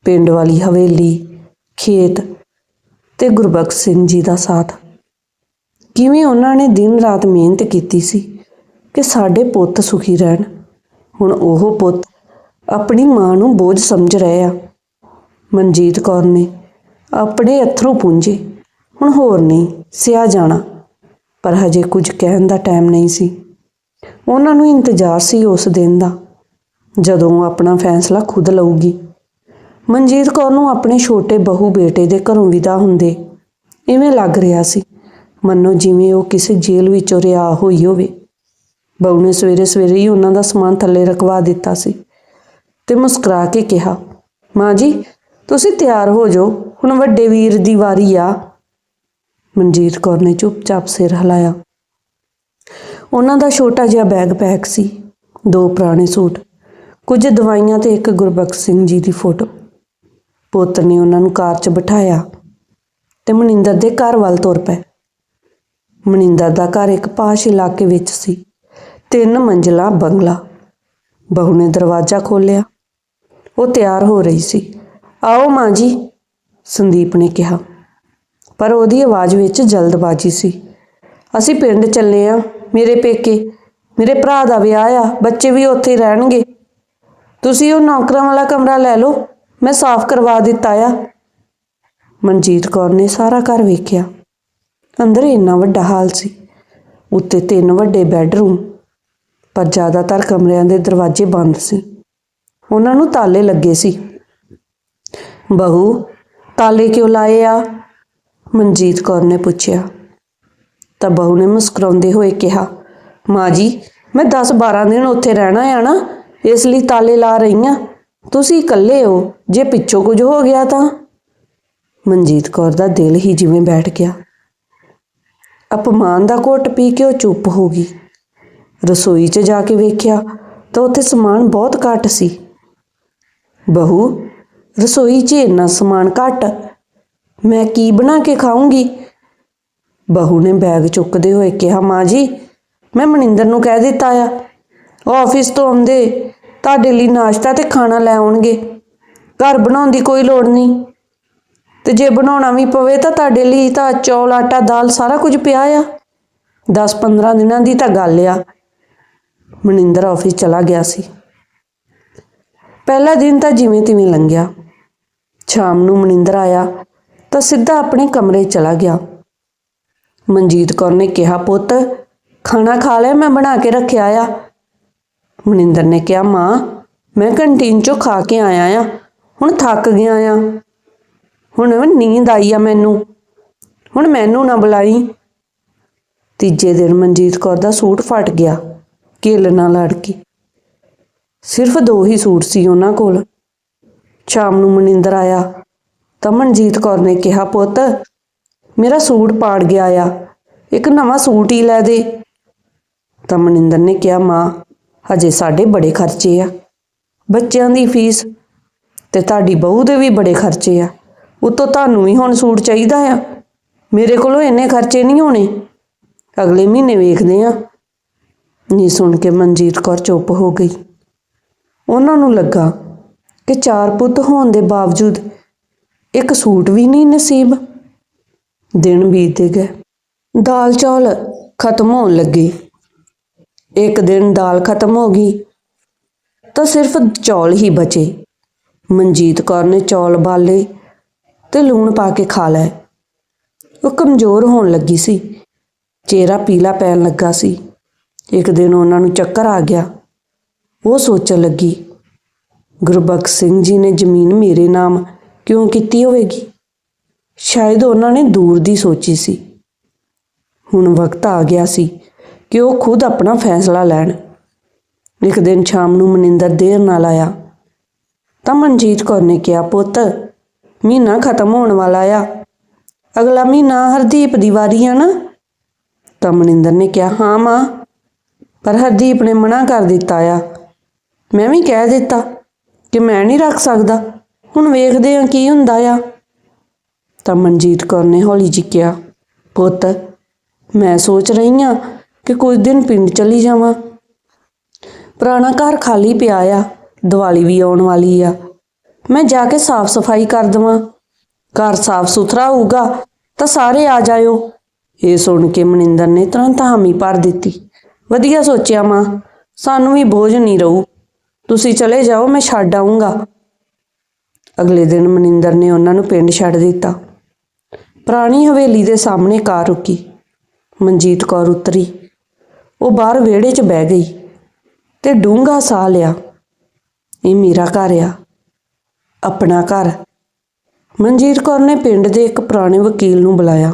ਪਿੰਡ ਵਾਲੀ ਹਵੇਲੀ, ਖੇਤ ਤੇ ਗੁਰਬਖਸ਼ ਸਿੰਘ ਜੀ ਦਾ ਸਾਥ। ਕਿਵੇਂ ਉਹਨਾਂ ਨੇ ਦਿਨ ਰਾਤ ਮਿਹਨਤ ਕੀਤੀ ਸੀ ਕਿ ਸਾਡੇ ਪੁੱਤ ਸੁਖੀ ਰਹਿਣ। ਹੁਣ ਉਹ ਪੁੱਤ ਆਪਣੀ ਮਾਂ ਨੂੰ ਬੋਝ ਸਮਝ ਰਹੇ ਆ। ਮਨਜੀਤ ਕੌਰ ਨੇ ਆਪਣੇ ਅਥਰੂ ਪੁੰਝੇ। ਹੁਣ ਹੋਰ ਨਹੀਂ, ਸਿਆ ਜਾਣਾ। ਪਰ ਹਜੇ ਕੁਝ ਕਹਿਣ ਦਾ ਟਾਈਮ ਨਹੀਂ ਸੀ। ਉਹਨਾਂ ਨੂੰ ਇੰਤਜ਼ਾਰ ਸੀ ਉਸ ਦਿਨ ਦਾ। ਜਦੋਂ ਆਪਣਾ ਫੈਸਲਾ ਖੁਦ ਲਊਗੀ। ਮਨਜੀਤ ਕੌਰ ਨੂੰ ਆਪਣੇ ਛੋਟੇ ਬਹੂ ਬੇਟੇ ਦੇ ਘਰੋਂ ਵਿਦਾ ਹੁੰਦੇ ਇਵੇਂ ਲੱਗ ਰਿਹਾ ਸੀ। ਮੰਨੋ ਜਿਵੇਂ ਉਹ ਕਿਸੇ ਜੇਲ੍ਹ ਵਿੱਚੋਂ ਰਿਹਾ ਹੋਈ ਹੋਵੇ। ਬਹੂ ਨੇ ਸਵੇਰੇ ਸਵੇਰੇ ਹੀ ਉਹਨਾਂ ਦਾ ਸਮਾਨ ਥੱਲੇ ਰਖਵਾ ਦਿੱਤਾ ਸੀ ਤੇ ਮੁਸਕਰਾ ਕੇ ਕਿਹਾ, ਮਾਂ ਜੀ, ਤੁਸੀਂ ਤਿਆਰ ਹੋ ਜਾਓ, ਹੁਣ ਵੱਡੇ ਵੀਰ ਦੀ ਵਾਰੀ ਆ। ਮਨਜੀਤ ਕੌਰ ਨੇ ਚੁੱਪਚਾਪ ਸਿਰ ਹਿਲਾਇਆ। ਉਹਨਾਂ ਦਾ ਛੋਟਾ ਜਿਹਾ ਬੈਗ ਪੈਕ ਸੀ, ਦੋ ਪੁਰਾਣੇ ਸੂਟ, ਕੁਝ ਦਵਾਈਆਂ ਤੇ ਇੱਕ ਗੁਰਬਖਸ਼ ਸਿੰਘ ਜੀ ਦੀ ਫੋਟੋ। ਪੁੱਤ ਨੇ ਉਹਨਾਂ ਨੂੰ ਕਾਰ 'ਚ ਬਿਠਾਇਆ ਤੇ ਮਨਿੰਦਰ ਦੇ ਘਰ ਵੱਲ ਤੁਰ ਪਏ। ਮਨਿੰਦਰ ਦਾ ਘਰ ਇੱਕ ਪਾਸ਼ ਇਲਾਕੇ ਵਿੱਚ ਸੀ। ਤਿੰਨ ਮੰਜ਼ਲਾ ਬੰਗਲਾ। ਬਹੂ ਨੇ ਦਰਵਾਜ਼ਾ ਖੋਲ੍ਹਿਆ। ਉਹ ਤਿਆਰ ਹੋ ਰਹੀ ਸੀ। ਆਓ ਮਾਂ ਜੀ, ਸੰਦੀਪ ਨੇ ਕਿਹਾ। ਪਰ ਉਹਦੀ ਆਵਾਜ਼ ਵਿੱਚ ਜਲਦਬਾਜ਼ੀ ਸੀ। ਅਸੀਂ ਪਿੰਡ ਚੱਲੇ ਆ, ਮੇਰੇ ਪੇਕੇ। ਮੇਰੇ ਭਰਾ ਦਾ ਵਿਆਹ ਆ, ਬੱਚੇ ਵੀ ਉੱਥੇ ਰਹਿਣਗੇ। ਤੁਸੀਂ ਉਹ ਨੌਕਰਾਂ ਵਾਲਾ ਕਮਰਾ ਲੈ ਲਓ। ਮੈਂ ਸਾਫ਼ ਕਰਵਾ ਦਿੱਤਾ ਆ। ਮਨਜੀਤ ਕੌਰ ਨੇ ਸਾਰਾ ਘਰ ਵੇਖਿਆ। ਅੰਦਰ ਇੰਨਾ ਵੱਡਾ ਹਾਲ ਸੀ। ਉੱਤੇ ਤਿੰਨ ਵੱਡੇ ਬੈੱਡਰੂਮ, ਪਰ ਜ਼ਿਆਦਾਤਰ ਕਮਰਿਆਂ ਦੇ ਦਰਵਾਜ਼ੇ ਬੰਦ ਸੀ। ਉਹਨਾਂ ਨੂੰ ਤਾਲੇ ਲੱਗੇ ਸੀ। ਬਹੂ, ਤਾਲੇ ਕਿਉਂ ਲਾਏ ਆ? ਮਨਜੀਤ ਕੌਰ ਨੇ ਪੁੱਛਿਆ। ਤਾਂ ਬਹੂ ਨੇ ਮੁਸਕਰਾਉਂਦੇ ਹੋਏ ਕਿਹਾ, ਮਾਂ ਜੀ, ਮੈਂ 10-12 ਦਿਨ ਉੱਥੇ ਰਹਿਣਾ ਆ ਨਾ, ਇਸ ਲਈ ਤਾਲੇ ਲਾ ਰਹੀ ਆ। ਤੁਸੀਂ ਇਕੱਲੇ ਹੋ, ਜੇ ਪਿੱਛੋਂ ਕੁਝ ਹੋ ਗਿਆ ਤਾਂ? ਮਨਜੀਤ ਕੌਰ ਦਾ ਦਿਲ ਹੀ ਜਿਵੇਂ ਬੈਠ ਗਿਆ। ਅਪਮਾਨ ਦਾ ਘੁੱਟ ਪੀ ਕੇ ਉਹ ਚੁੱਪ ਹੋ ਗਈ। ਰਸੋਈ 'ਚ ਜਾ ਕੇ ਵੇਖਿਆ ਤਾਂ ਉੱਥੇ ਸਮਾਨ ਬਹੁਤ ਘੱਟ ਸੀ। ਬਹੂ, ਰਸੋਈ 'ਚ ਇੰਨਾ ਸਮਾਨ ਘੱਟ? ਮੈਂ ਕੀ ਬਣਾ ਕੇ ਖਾਉਂਗੀ ਬਹੂ ਨੇ ਬੈਗ ਚੁੱਕਦੇ ਹੋਏ ਕਿਹਾ, ਮਾਂ ਜੀ, ਮੈਂ ਮਨਿੰਦਰ ਨੂੰ ਕਹਿ ਦਿੱਤਾ ਆ। ਉਹ ਆਫਿਸ ਤੋਂ ਆਉਂਦੇ ਤੁਹਾਡੇ ਲਈ ਨਾਸ਼ਤਾ ਤੇ ਖਾਣਾ ਲੈ ਆਉਣਗੇ। ਘਰ ਬਣਾਉਣ ਦੀ ਕੋਈ ਲੋੜ ਨਹੀਂ। ਤੇ ਜੇ ਬਣਾਉਣਾ ਵੀ ਪਵੇ ਤਾਂ ਤੁਹਾਡੇ ਲਈ ਤਾਂ ਚੌਲ, ਆਟਾ, ਦਾਲ ਸਾਰਾ ਕੁਝ ਪਿਆ ਆ। 10-15 ਦਿਨਾਂ ਦੀ ਤਾਂ ਗੱਲ ਆ। ਮਨਿੰਦਰ ਆਫਿਸ ਚਲਾ ਗਿਆ ਸੀ। ਪਹਿਲਾ ਦਿਨ ਤਾਂ ਜਿਵੇਂ ਤਿਵੇਂ ਲੰਘਿਆ। ਸ਼ਾਮ ਨੂੰ ਮਨਿੰਦਰ ਆਇਆ ਤਾਂ ਸਿੱਧਾ ਆਪਣੇ ਕਮਰੇ ਚਲਾ ਗਿਆ। ਮਨਜੀਤ ਕੌਰ ਨੇ ਕਿਹਾ, ਪੁੱਤ, ਖਾਣਾ ਖਾ ਲਿਆ, ਮੈਂ ਬਣਾ ਕੇ ਰੱਖਿਆ ਆ। ਮਨਿੰਦਰ ਨੇ ਕਿਹਾ, ਮਾਂ, ਮੈਂ ਕੰਟੀਨ ਚੋਂ ਖਾ ਕੇ ਆਇਆ ਆ। ਹੁਣ ਥੱਕ ਗਿਆ ਆ। ਹੁਣ ਨੀਂਦ ਆਈ ਆ ਮੈਨੂੰ। ਹੁਣ ਮੈਨੂੰ ਨਾ ਬੁਲਾਈ। ਤੀਜੇ ਦਿਨ ਮਨਜੀਤ ਕੌਰ ਦਾ ਸੂਟ ਫਟ ਗਿਆ ਕਿੱਲ ਨਾਲ ਲੜ ਕੇ ਸਿਰਫ ਦੋ ਹੀ ਸੂਟ ਸੀ ਉਹਨਾਂ ਕੋਲ। ਸ਼ਾਮ ਨੂੰ ਮਨਿੰਦਰ ਆਇਆ, ਤਾਂ ਮਨਜੀਤ ਕੌਰ ਨੇ ਕਿਹਾ, ਪੁੱਤ, ਮੇਰਾ ਸੂਟ ਪਾੜ ਗਿਆ ਆ। ਇੱਕ ਨਵਾਂ ਸੂਟ ਹੀ ਲੈ ਦੇ। ਤਾਂ ਮਨਿੰਦਰ ਨੇ ਕਿਹਾ, ਮਾਂ ਹਜੇ ਸਾਡੇ ਬੜੇ ਖਰਚੇ ਆ। ਬੱਚਿਆਂ ਦੀ ਫੀਸ ਤੇ ਤੁਹਾਡੀ ਬਹੂ ਦੇ ਵੀ ਬੜੇ ਖਰਚੇ ਆ। ਉਤੋਂ ਤੁਹਾਨੂੰ ਵੀ ਹੁਣ ਸੂਟ ਚਾਹੀਦਾ ਆ। ਮੇਰੇ ਕੋਲੋਂ ਇੰਨੇ ਖਰਚੇ ਨਹੀਂ ਹੋਣੇ। ਅਗਲੇ ਮਹੀਨੇ ਵੇਖਦੇ ਆ। ਨੀ ਸੁਣ ਕੇ ਮਨਜੀਤ ਕੌਰ ਚੁੱਪ ਹੋ ਗਈ। ਉਹਨਾਂ ਨੂੰ ਲੱਗਾ ਕਿ ਚਾਰ ਪੁੱਤ ਹੋਣ ਦੇ ਬਾਵਜੂਦ ਇੱਕ ਸੂਟ ਵੀ ਨਹੀਂ ਨਸੀਬ। ਦਿਨ ਬੀਤਦੇ ਗਏ। ਦਾਲ ਚੌਲ ਖਤਮ ਹੋਣ ਲੱਗੇ। ਇੱਕ ਦਿਨ ਦਾਲ ਖਤਮ ਹੋ ਗਈ ਤਾਂ ਸਿਰਫ ਚੌਲ ਹੀ ਬਚੇ। ਮਨਜੀਤ ਕੌਰ ਨੇ ਚੌਲ ਬਾਲੇ ਤੇ ਲੂਣ ਪਾ ਕੇ ਖਾ ਲਏ। ਉਹ ਕਮਜ਼ੋਰ ਹੋਣ ਲੱਗੀ ਸੀ। ਚਿਹਰਾ ਪੀਲਾ ਪੈਣ ਲੱਗਾ ਸੀ। ਇੱਕ ਦਿਨ ਉਹਨਾਂ ਨੂੰ ਚੱਕਰ ਆ ਗਿਆ। ਉਹ ਸੋਚਣ ਲੱਗੀ, ਗੁਰਬਖਸ਼ ਸਿੰਘ ਜੀ ਨੇ ਜ਼ਮੀਨ ਮੇਰੇ ਨਾਮ ਕਿਉਂ ਕੀਤੀ ਹੋਵੇਗੀ? ਸ਼ਾਇਦ ਉਹਨਾਂ ਨੇ ਦੂਰ ਦੀ ਸੋਚੀ ਸੀ। ਹੁਣ ਵਕਤ ਆ ਗਿਆ ਸੀ। ਕਿ ਉਹ ਖੁਦ ਆਪਣਾ ਫੈਸਲਾ ਲੈਣ। ਇੱਕ ਦਿਨ ਸ਼ਾਮ ਨੂੰ ਮਨਿੰਦਰ ਦੇਰ ਨਾਲ ਆਇਆ। ਤਾਂ ਮਨਜੀਤ ਕੌਰ ਨੇ ਕਿਹਾ, ਪੁੱਤ, ਮਹੀਨਾ ਖਤਮ ਹੋਣ ਵਾਲਾ ਆ। ਅਗਲਾ ਮਹੀਨਾ ਹਰਦੀਪ ਦੀ ਵਾਰੀ ਆ ਨਾ? ਤਾਂ ਮਨਿੰਦਰ ਨੇ ਕਿਹਾ, ਹਾਂ ਮਾਂ। ਪਰ ਹਰਦੀਪ ਨੇ ਮਨਾ ਕਰ ਦਿੱਤਾ ਆ। ਮੈਂ ਵੀ ਕਹਿ ਦਿੱਤਾ ਕਿ ਮੈਂ ਨਹੀਂ ਰੱਖ ਸਕਦਾ। ਹੁਣ ਵੇਖਦੇ ਹਾਂ ਕੀ ਹੁੰਦਾ ਆ। ਤਾਂ ਮਨਜੀਤ ਕੌਰ ਨੇ ਹੌਲੀ ਜੀ ਕਿਹਾ, ਪੁੱਤ, ਮੈਂ ਸੋਚ ਰਹੀ ਹਾਂ ਕਿ ਕੁਝ ਦਿਨ ਪਿੰਡ ਚਲੀ ਜਾਵਾਂ। ਪੁਰਾਣਾ ਘਰ ਖਾਲੀ ਪਿਆ ਆ, ਦੀਵਾਲੀ ਵੀ ਆਉਣ ਵਾਲੀ ਆ। ਮੈਂ ਜਾ ਕੇ ਸਾਫ਼ ਸਫ਼ਾਈ ਕਰ ਦਵਾਂ। ਘਰ ਸਾਫ਼ ਸੁਥਰਾ ਹੋਊਗਾ, ਤਾਂ ਸਾਰੇ ਆ ਜਾਇਓ। ਇਹ ਸੁਣ ਕੇ ਮਨਿੰਦਰ ਨੇ ਤੁਰੰਤ ਹਾਮੀ ਭਰ ਦਿੱਤੀ। ਵਧੀਆ ਸੋਚਿਆ ਮਾਂ, ਸਾਨੂੰ ਵੀ ਬੋਝ ਨਹੀਂ ਰਹੂ। ਤੁਸੀਂ ਚਲੇ ਜਾਓ, ਮੈਂ ਛੱਡ ਆਉਂਗਾ ਅਗਲੇ ਦਿਨ ਮਨਿੰਦਰ ਨੇ ਉਹਨਾਂ ਨੂੰ ਪਿੰਡ ਛੱਡ ਦਿੱਤਾ। ਪੁਰਾਣੀ ਹਵੇਲੀ ਦੇ ਸਾਹਮਣੇ ਕਾਰ ਰੁਕੀ। ਮਨਜੀਤ ਕੌਰ ਉਤਰੀ। ਉਹ ਬਾਹਰ ਵਿਹੜੇ 'ਚ ਬਹਿ ਗਈ ਤੇ ਡੂੰਘਾ ਸਾਹ ਲਿਆ। ਇਹ ਮੇਰਾ ਘਰ ਆ, ਆਪਣਾ ਘਰ। ਮਨਜੀਤ ਕੌਰ ਨੇ ਪਿੰਡ ਦੇ ਇੱਕ ਪੁਰਾਣੇ ਵਕੀਲ ਨੂੰ ਬੁਲਾਇਆ।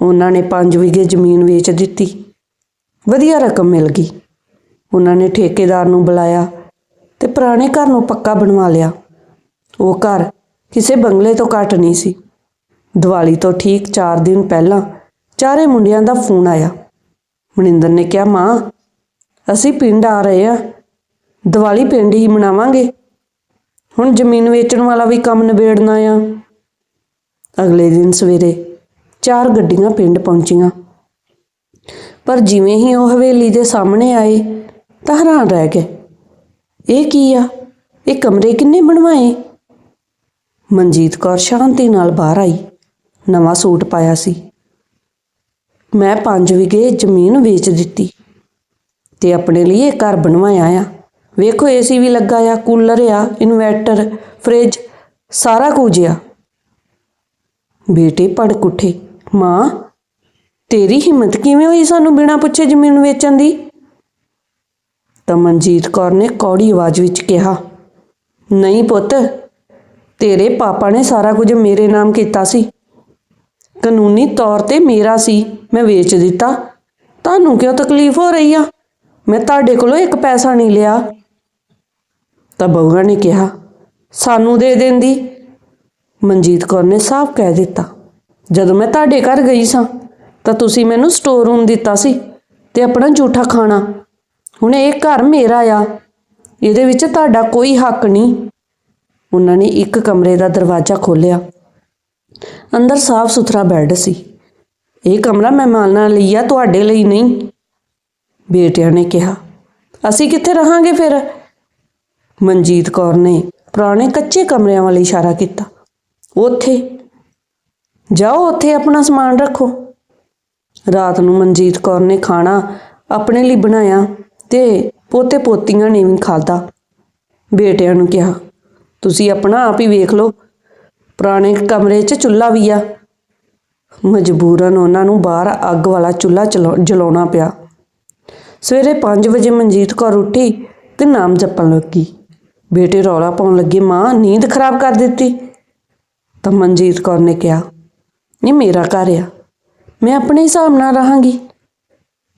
ਉਹਨਾਂ ਨੇ 5 ਵਿਗੇ ਜ਼ਮੀਨ ਵੇਚ ਦਿੱਤੀ। ਵਧੀਆ ਰਕਮ ਮਿਲ ਗਈ। ਉਹਨਾਂ ਨੇ ਠੇਕੇਦਾਰ ਨੂੰ ਬੁਲਾਇਆ ਤੇ ਪੁਰਾਣੇ ਘਰ ਨੂੰ ਪੱਕਾ ਬਣਵਾ ਲਿਆ। ਉਹ ਘਰ ਕਿਸੇ ਬੰਗਲੇ ਤੋਂ ਘੱਟ ਨਹੀਂ ਸੀ। ਦੀਵਾਲੀ ਤੋਂ ਠੀਕ 4 ਦਿਨ ਪਹਿਲਾਂ ਚਾਰੇ ਮੁੰਡਿਆਂ ਦਾ ਫੋਨ ਆਇਆ। ਮਨਿੰਦਰ ਨੇ ਕਿਹਾ, ਮਾਂ, ਅਸੀਂ ਪਿੰਡ ਆ ਰਹੇ ਆ ਦੀਵਾਲੀ ਪਿੰਡ ਹੀ ਮਨਾਵਾਂਗੇ। ਹੁਣ ਜ਼ਮੀਨ ਵੇਚਣ ਵਾਲਾ ਵੀ ਕੰਮ ਨਿਬੇੜਨਾ ਆ। ਅਗਲੇ ਦਿਨ ਸਵੇਰੇ ਚਾਰ ਗੱਡੀਆਂ ਪਿੰਡ ਪਹੁੰਚੀਆਂ। ਪਰ ਜਿਵੇਂ ਹੀ ਉਹ ਹਵੇਲੀ ਦੇ ਸਾਹਮਣੇ ਆਏ, ਤਾਂ ਹੈਰਾਨ ਰਹਿ ਗਏ। ਇਹ ਕੀ ਆ? ਇਹ ਕਮਰੇ ਕਿੰਨੇ ਬਣਵਾਏ? ਮਨਜੀਤ ਕੌਰ ਸ਼ਾਂਤੀ ਨਾਲ ਬਾਹਰ ਆਈ। ਨਵਾਂ ਸੂਟ ਪਾਇਆ ਸੀ। ਮੈਂ 5 ਵਿਗੇ ਜ਼ਮੀਨ ਵੇਚ ਦਿੱਤੀ ਤੇ ਆਪਣੇ ਲਈ ਇਹ ਘਰ ਬਣਵਾਇਆ ਆ। ਵੇਖੋ, ਏਸੀ ਵੀ ਲੱਗਾ ਆ, ਕੂਲਰ ਆ, ਇਨਵਰਟਰ, ਫ੍ਰਿਜ, ਸਾਰਾ ਕੁਝ ਆ। ਬੇਟੇ ਪੜ ਉੱਠੇ। ਮਾਂ, ਤੇਰੀ ਹਿੰਮਤ ਕਿਵੇਂ ਹੋਈ ਸਾਨੂੰ ਬਿਨਾਂ ਪੁੱਛੇ ਜ਼ਮੀਨ ਵੇਚਣ ਦੀ? ਤਾਂ ਮਨਜੀਤ ਕੌਰ ਨੇ ਕੌੜੀ ਆਵਾਜ਼ ਵਿੱਚ ਕਿਹਾ, ਨਹੀਂ ਪੁੱਤ, ਤੇਰੇ ਪਾਪਾ ਨੇ ਸਾਰਾ ਕੁਝ ਮੇਰੇ ਨਾਮ ਕੀਤਾ ਸੀ। ਕਾਨੂੰਨੀ ਤੌਰ ਤੇ ਮੇਰਾ ਸੀ, ਮੈਂ ਵੇਚ ਦਿੱਤਾ। ਤੁਹਾਨੂੰ ਕਿਉਂ ਤਕਲੀਫ ਹੋ ਰਹੀ ਆ? ਮੈਂ ਤੁਹਾਡੇ ਕੋਲੋਂ ਇੱਕ ਪੈਸਾ ਨਹੀਂ ਲਿਆ। ਤਾਂ ਬਹੂਆ ਨੇ ਕਿਹਾ, ਸਾਨੂੰ ਦੇ ਦਿੰਦੀ। ਮਨਜੀਤ ਕੌਰ ਨੇ ਸਾਫ਼ ਕਹਿ ਦਿੱਤਾ, ਜਦੋਂ ਮੈਂ ਤੁਹਾਡੇ ਘਰ ਗਈ ਸਾਂ, ਤਾਂ ਤੁਸੀਂ ਮੈਨੂੰ ਸਟੋਰ ਰੂਮ ਦਿੱਤਾ ਸੀ ਤੇ ਆਪਣਾ ਝੂਠਾ ਖਾਣਾ। ਹੁਣ ਇਹ ਘਰ ਮੇਰਾ ਆ। ਇਹਦੇ ਵਿੱਚ ਤੁਹਾਡਾ ਕੋਈ ਹੱਕ ਨਹੀਂ। ਉਹਨਾਂ ਨੇ ਇੱਕ ਕਮਰੇ ਦਾ ਦਰਵਾਜ਼ਾ ਖੋਲ੍ਹਿਆ। ਅੰਦਰ ਸਾਫ਼ ਸੁਥਰਾ ਬੈੱਡ ਸੀ। ਇਹ ਕਮਰਾ ਮਹਿਮਾਨਾਂ ਲਈ ਆ ਤੁਹਾਡੇ ਲਈ ਨਹੀਂ। ਬੇਟਿਆਂ ਨੇ ਕਿਹਾ, ਅਸੀਂ ਕਿੱਥੇ ਰਹਾਂਗੇ ਫਿਰ? ਮਨਜੀਤ ਕੌਰ ਨੇ ਪੁਰਾਣੇ ਕੱਚੇ ਕਮਰਿਆਂ ਵੱਲ ਇਸ਼ਾਰਾ ਕੀਤਾ। ਉੱਥੇ। ਜਾਓ, ਉੱਥੇ ਆਪਣਾ ਸਮਾਨ ਰੱਖੋ। ਰਾਤ ਨੂੰ ਮਨਜੀਤ ਕੌਰ ਨੇ ਖਾਣਾ ਆਪਣੇ ਲਈ ਬਣਾਇਆ ਤੇ ਪੋਤੇ ਪੋਤੀਆਂ ਨੇ ਵੀ ਖਾਦਾ ਬੇਟਿਆਂ ਨੂੰ ਕਿਹਾ, ਤੁਸੀਂ ਆਪਣਾ ਆਪ ਹੀ ਵੇਖ ਲਓ। ਪੁਰਾਣੇ ਕਮਰੇ 'ਚ ਚੁੱਲ੍ਹਾ ਵੀ ਆ। ਮਜਬੂਰਨ ਉਹਨਾਂ ਨੂੰ ਬਾਹਰ ਅੱਗ ਵਾਲਾ ਚੁੱਲ੍ਹਾ ਚਲਾ- ਜਲਾਉਣਾ ਪਿਆ। ਸਵੇਰੇ 5 ਵਜੇ ਮਨਜੀਤ ਕੌਰ ਉੱਠੀ ਤੇ ਨਾਮ ਜਪਣ ਲੱਗੀ। ਬੇਟੇ ਰੌਲਾ ਪਾਉਣ ਲੱਗੇ, ਮਾਂ, ਨੀਂਦ ਖਰਾਬ ਕਰ ਦਿੱਤੀ? ਤਾਂ ਮਨਜੀਤ ਕੌਰ ਨੇ ਕਿਹਾ, ਇਹ ਮੇਰਾ ਘਰ ਆ। ਮੈਂ ਆਪਣੇ ਹਿਸਾਬ ਨਾਲ ਰਹਾਂਗੀ।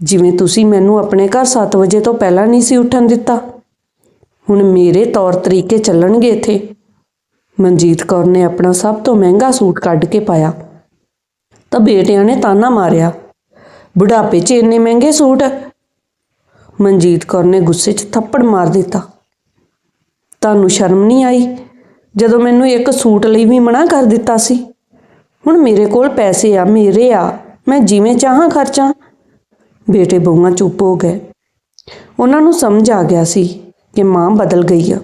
ਜਿਵੇਂ ਤੁਸੀਂ ਮੈਨੂੰ ਆਪਣੇ ਘਰ 7 ਵਜੇ ਤੋਂ ਪਹਿਲਾਂ ਨਹੀਂ ਸੀ ਉੱਠਣ ਦਿੱਤਾ। ਹੁਣ ਮੇਰੇ ਤੌਰ ਤਰੀਕੇ ਚੱਲਣਗੇ ਇੱਥੇ। ਮਨਜੀਤ ਕੌਰ ਨੇ ਆਪਣਾ ਸਭ ਤੋਂ ਮਹਿੰਗਾ ਸੂਟ ਕੱਢ ਕੇ ਪਾਇਆ। ਤਾਂ ਬੇਟਿਆਂ ਨੇ ਤਾਨਾ ਮਾਰਿਆ। ਬੁਢਾਪੇ 'ਚ ਇੰਨੇ ਮਹਿੰਗੇ ਸੂਟ? ਮਨਜੀਤ ਕੌਰ ਨੇ ਗੁੱਸੇ 'ਚ ਥੱਪੜ ਮਾਰ ਦਿੱਤਾ। ਤੁਹਾਨੂੰ ਸ਼ਰਮ ਨਹੀਂ ਆਈ? ਜਦੋਂ ਮੈਨੂੰ ਇੱਕ ਸੂਟ ਲਈ ਵੀ ਮਨਾ ਕਰ ਦਿੱਤਾ ਸੀ? ਹੁਣ ਮੇਰੇ ਕੋਲ ਪੈਸੇ ਆ, ਮੇਰੇ ਆ, ਮੈਂ ਜਿਵੇਂ ਚਾਹਾਂ ਖਰਚਾਂ। ਬੇਟੇ ਬਹੂਆਂ ਚੁੱਪ ਹੋ ਗਏ। ਉਹਨਾਂ ਨੂੰ ਸਮਝ ਆ ਗਿਆ ਸੀ ਕਿ ਮਾਂ ਬਦਲ ਗਈ ਆ।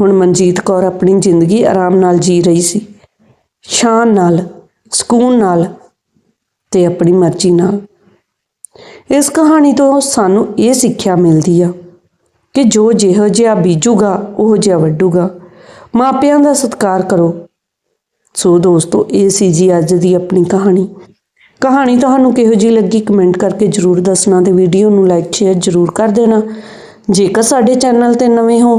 ਹੁਣ ਮਨਜੀਤ ਕੌਰ ਆਪਣੀ ਜ਼ਿੰਦਗੀ ਆਰਾਮ ਨਾਲ ਜੀ ਰਹੀ ਸੀ। ਸ਼ਾਨ ਨਾਲ, ਸਕੂਨ ਨਾਲ ਤੇ ਆਪਣੀ ਮਰਜ਼ੀ ਨਾਲ। ਇਸ ਕਹਾਣੀ ਤੋਂ ਸਾਨੂੰ ਇਹ ਸਿੱਖਿਆ ਮਿਲਦੀ ਆ ਕਿ ਜੋ ਜਿਹੋ ਜਿਹਾ ਬੀਜੂਗਾ, ਉਹ ਜਿਹਾ ਵੱਢੂਗਾ ਮਾਪਿਆਂ ਦਾ ਸਤਿਕਾਰ ਕਰੋ। ਸੋ ਦੋਸਤੋ, ਇਹ ਸੀ ਜੀ ਅੱਜ ਦੀ ਆਪਣੀ ਕਹਾਣੀ। ਕਹਾਣੀ ਤੁਹਾਨੂੰ ਕਿਹੋ ਜੀ ਲੱਗੀ ਕਮੈਂਟ ਕਰਕੇ ਜਰੂਰ ਦੱਸਣਾ ਤੇ ਵੀਡੀਓ ਨੂੰ ਲਾਈਕ, ਸ਼ੇਅਰ ਜਰੂਰ ਕਰ ਦੇਣਾ। ਜੇਕਰ ਸਾਡੇ ਚੈਨਲ ਤੇ ਨਵੇਂ ਹੋ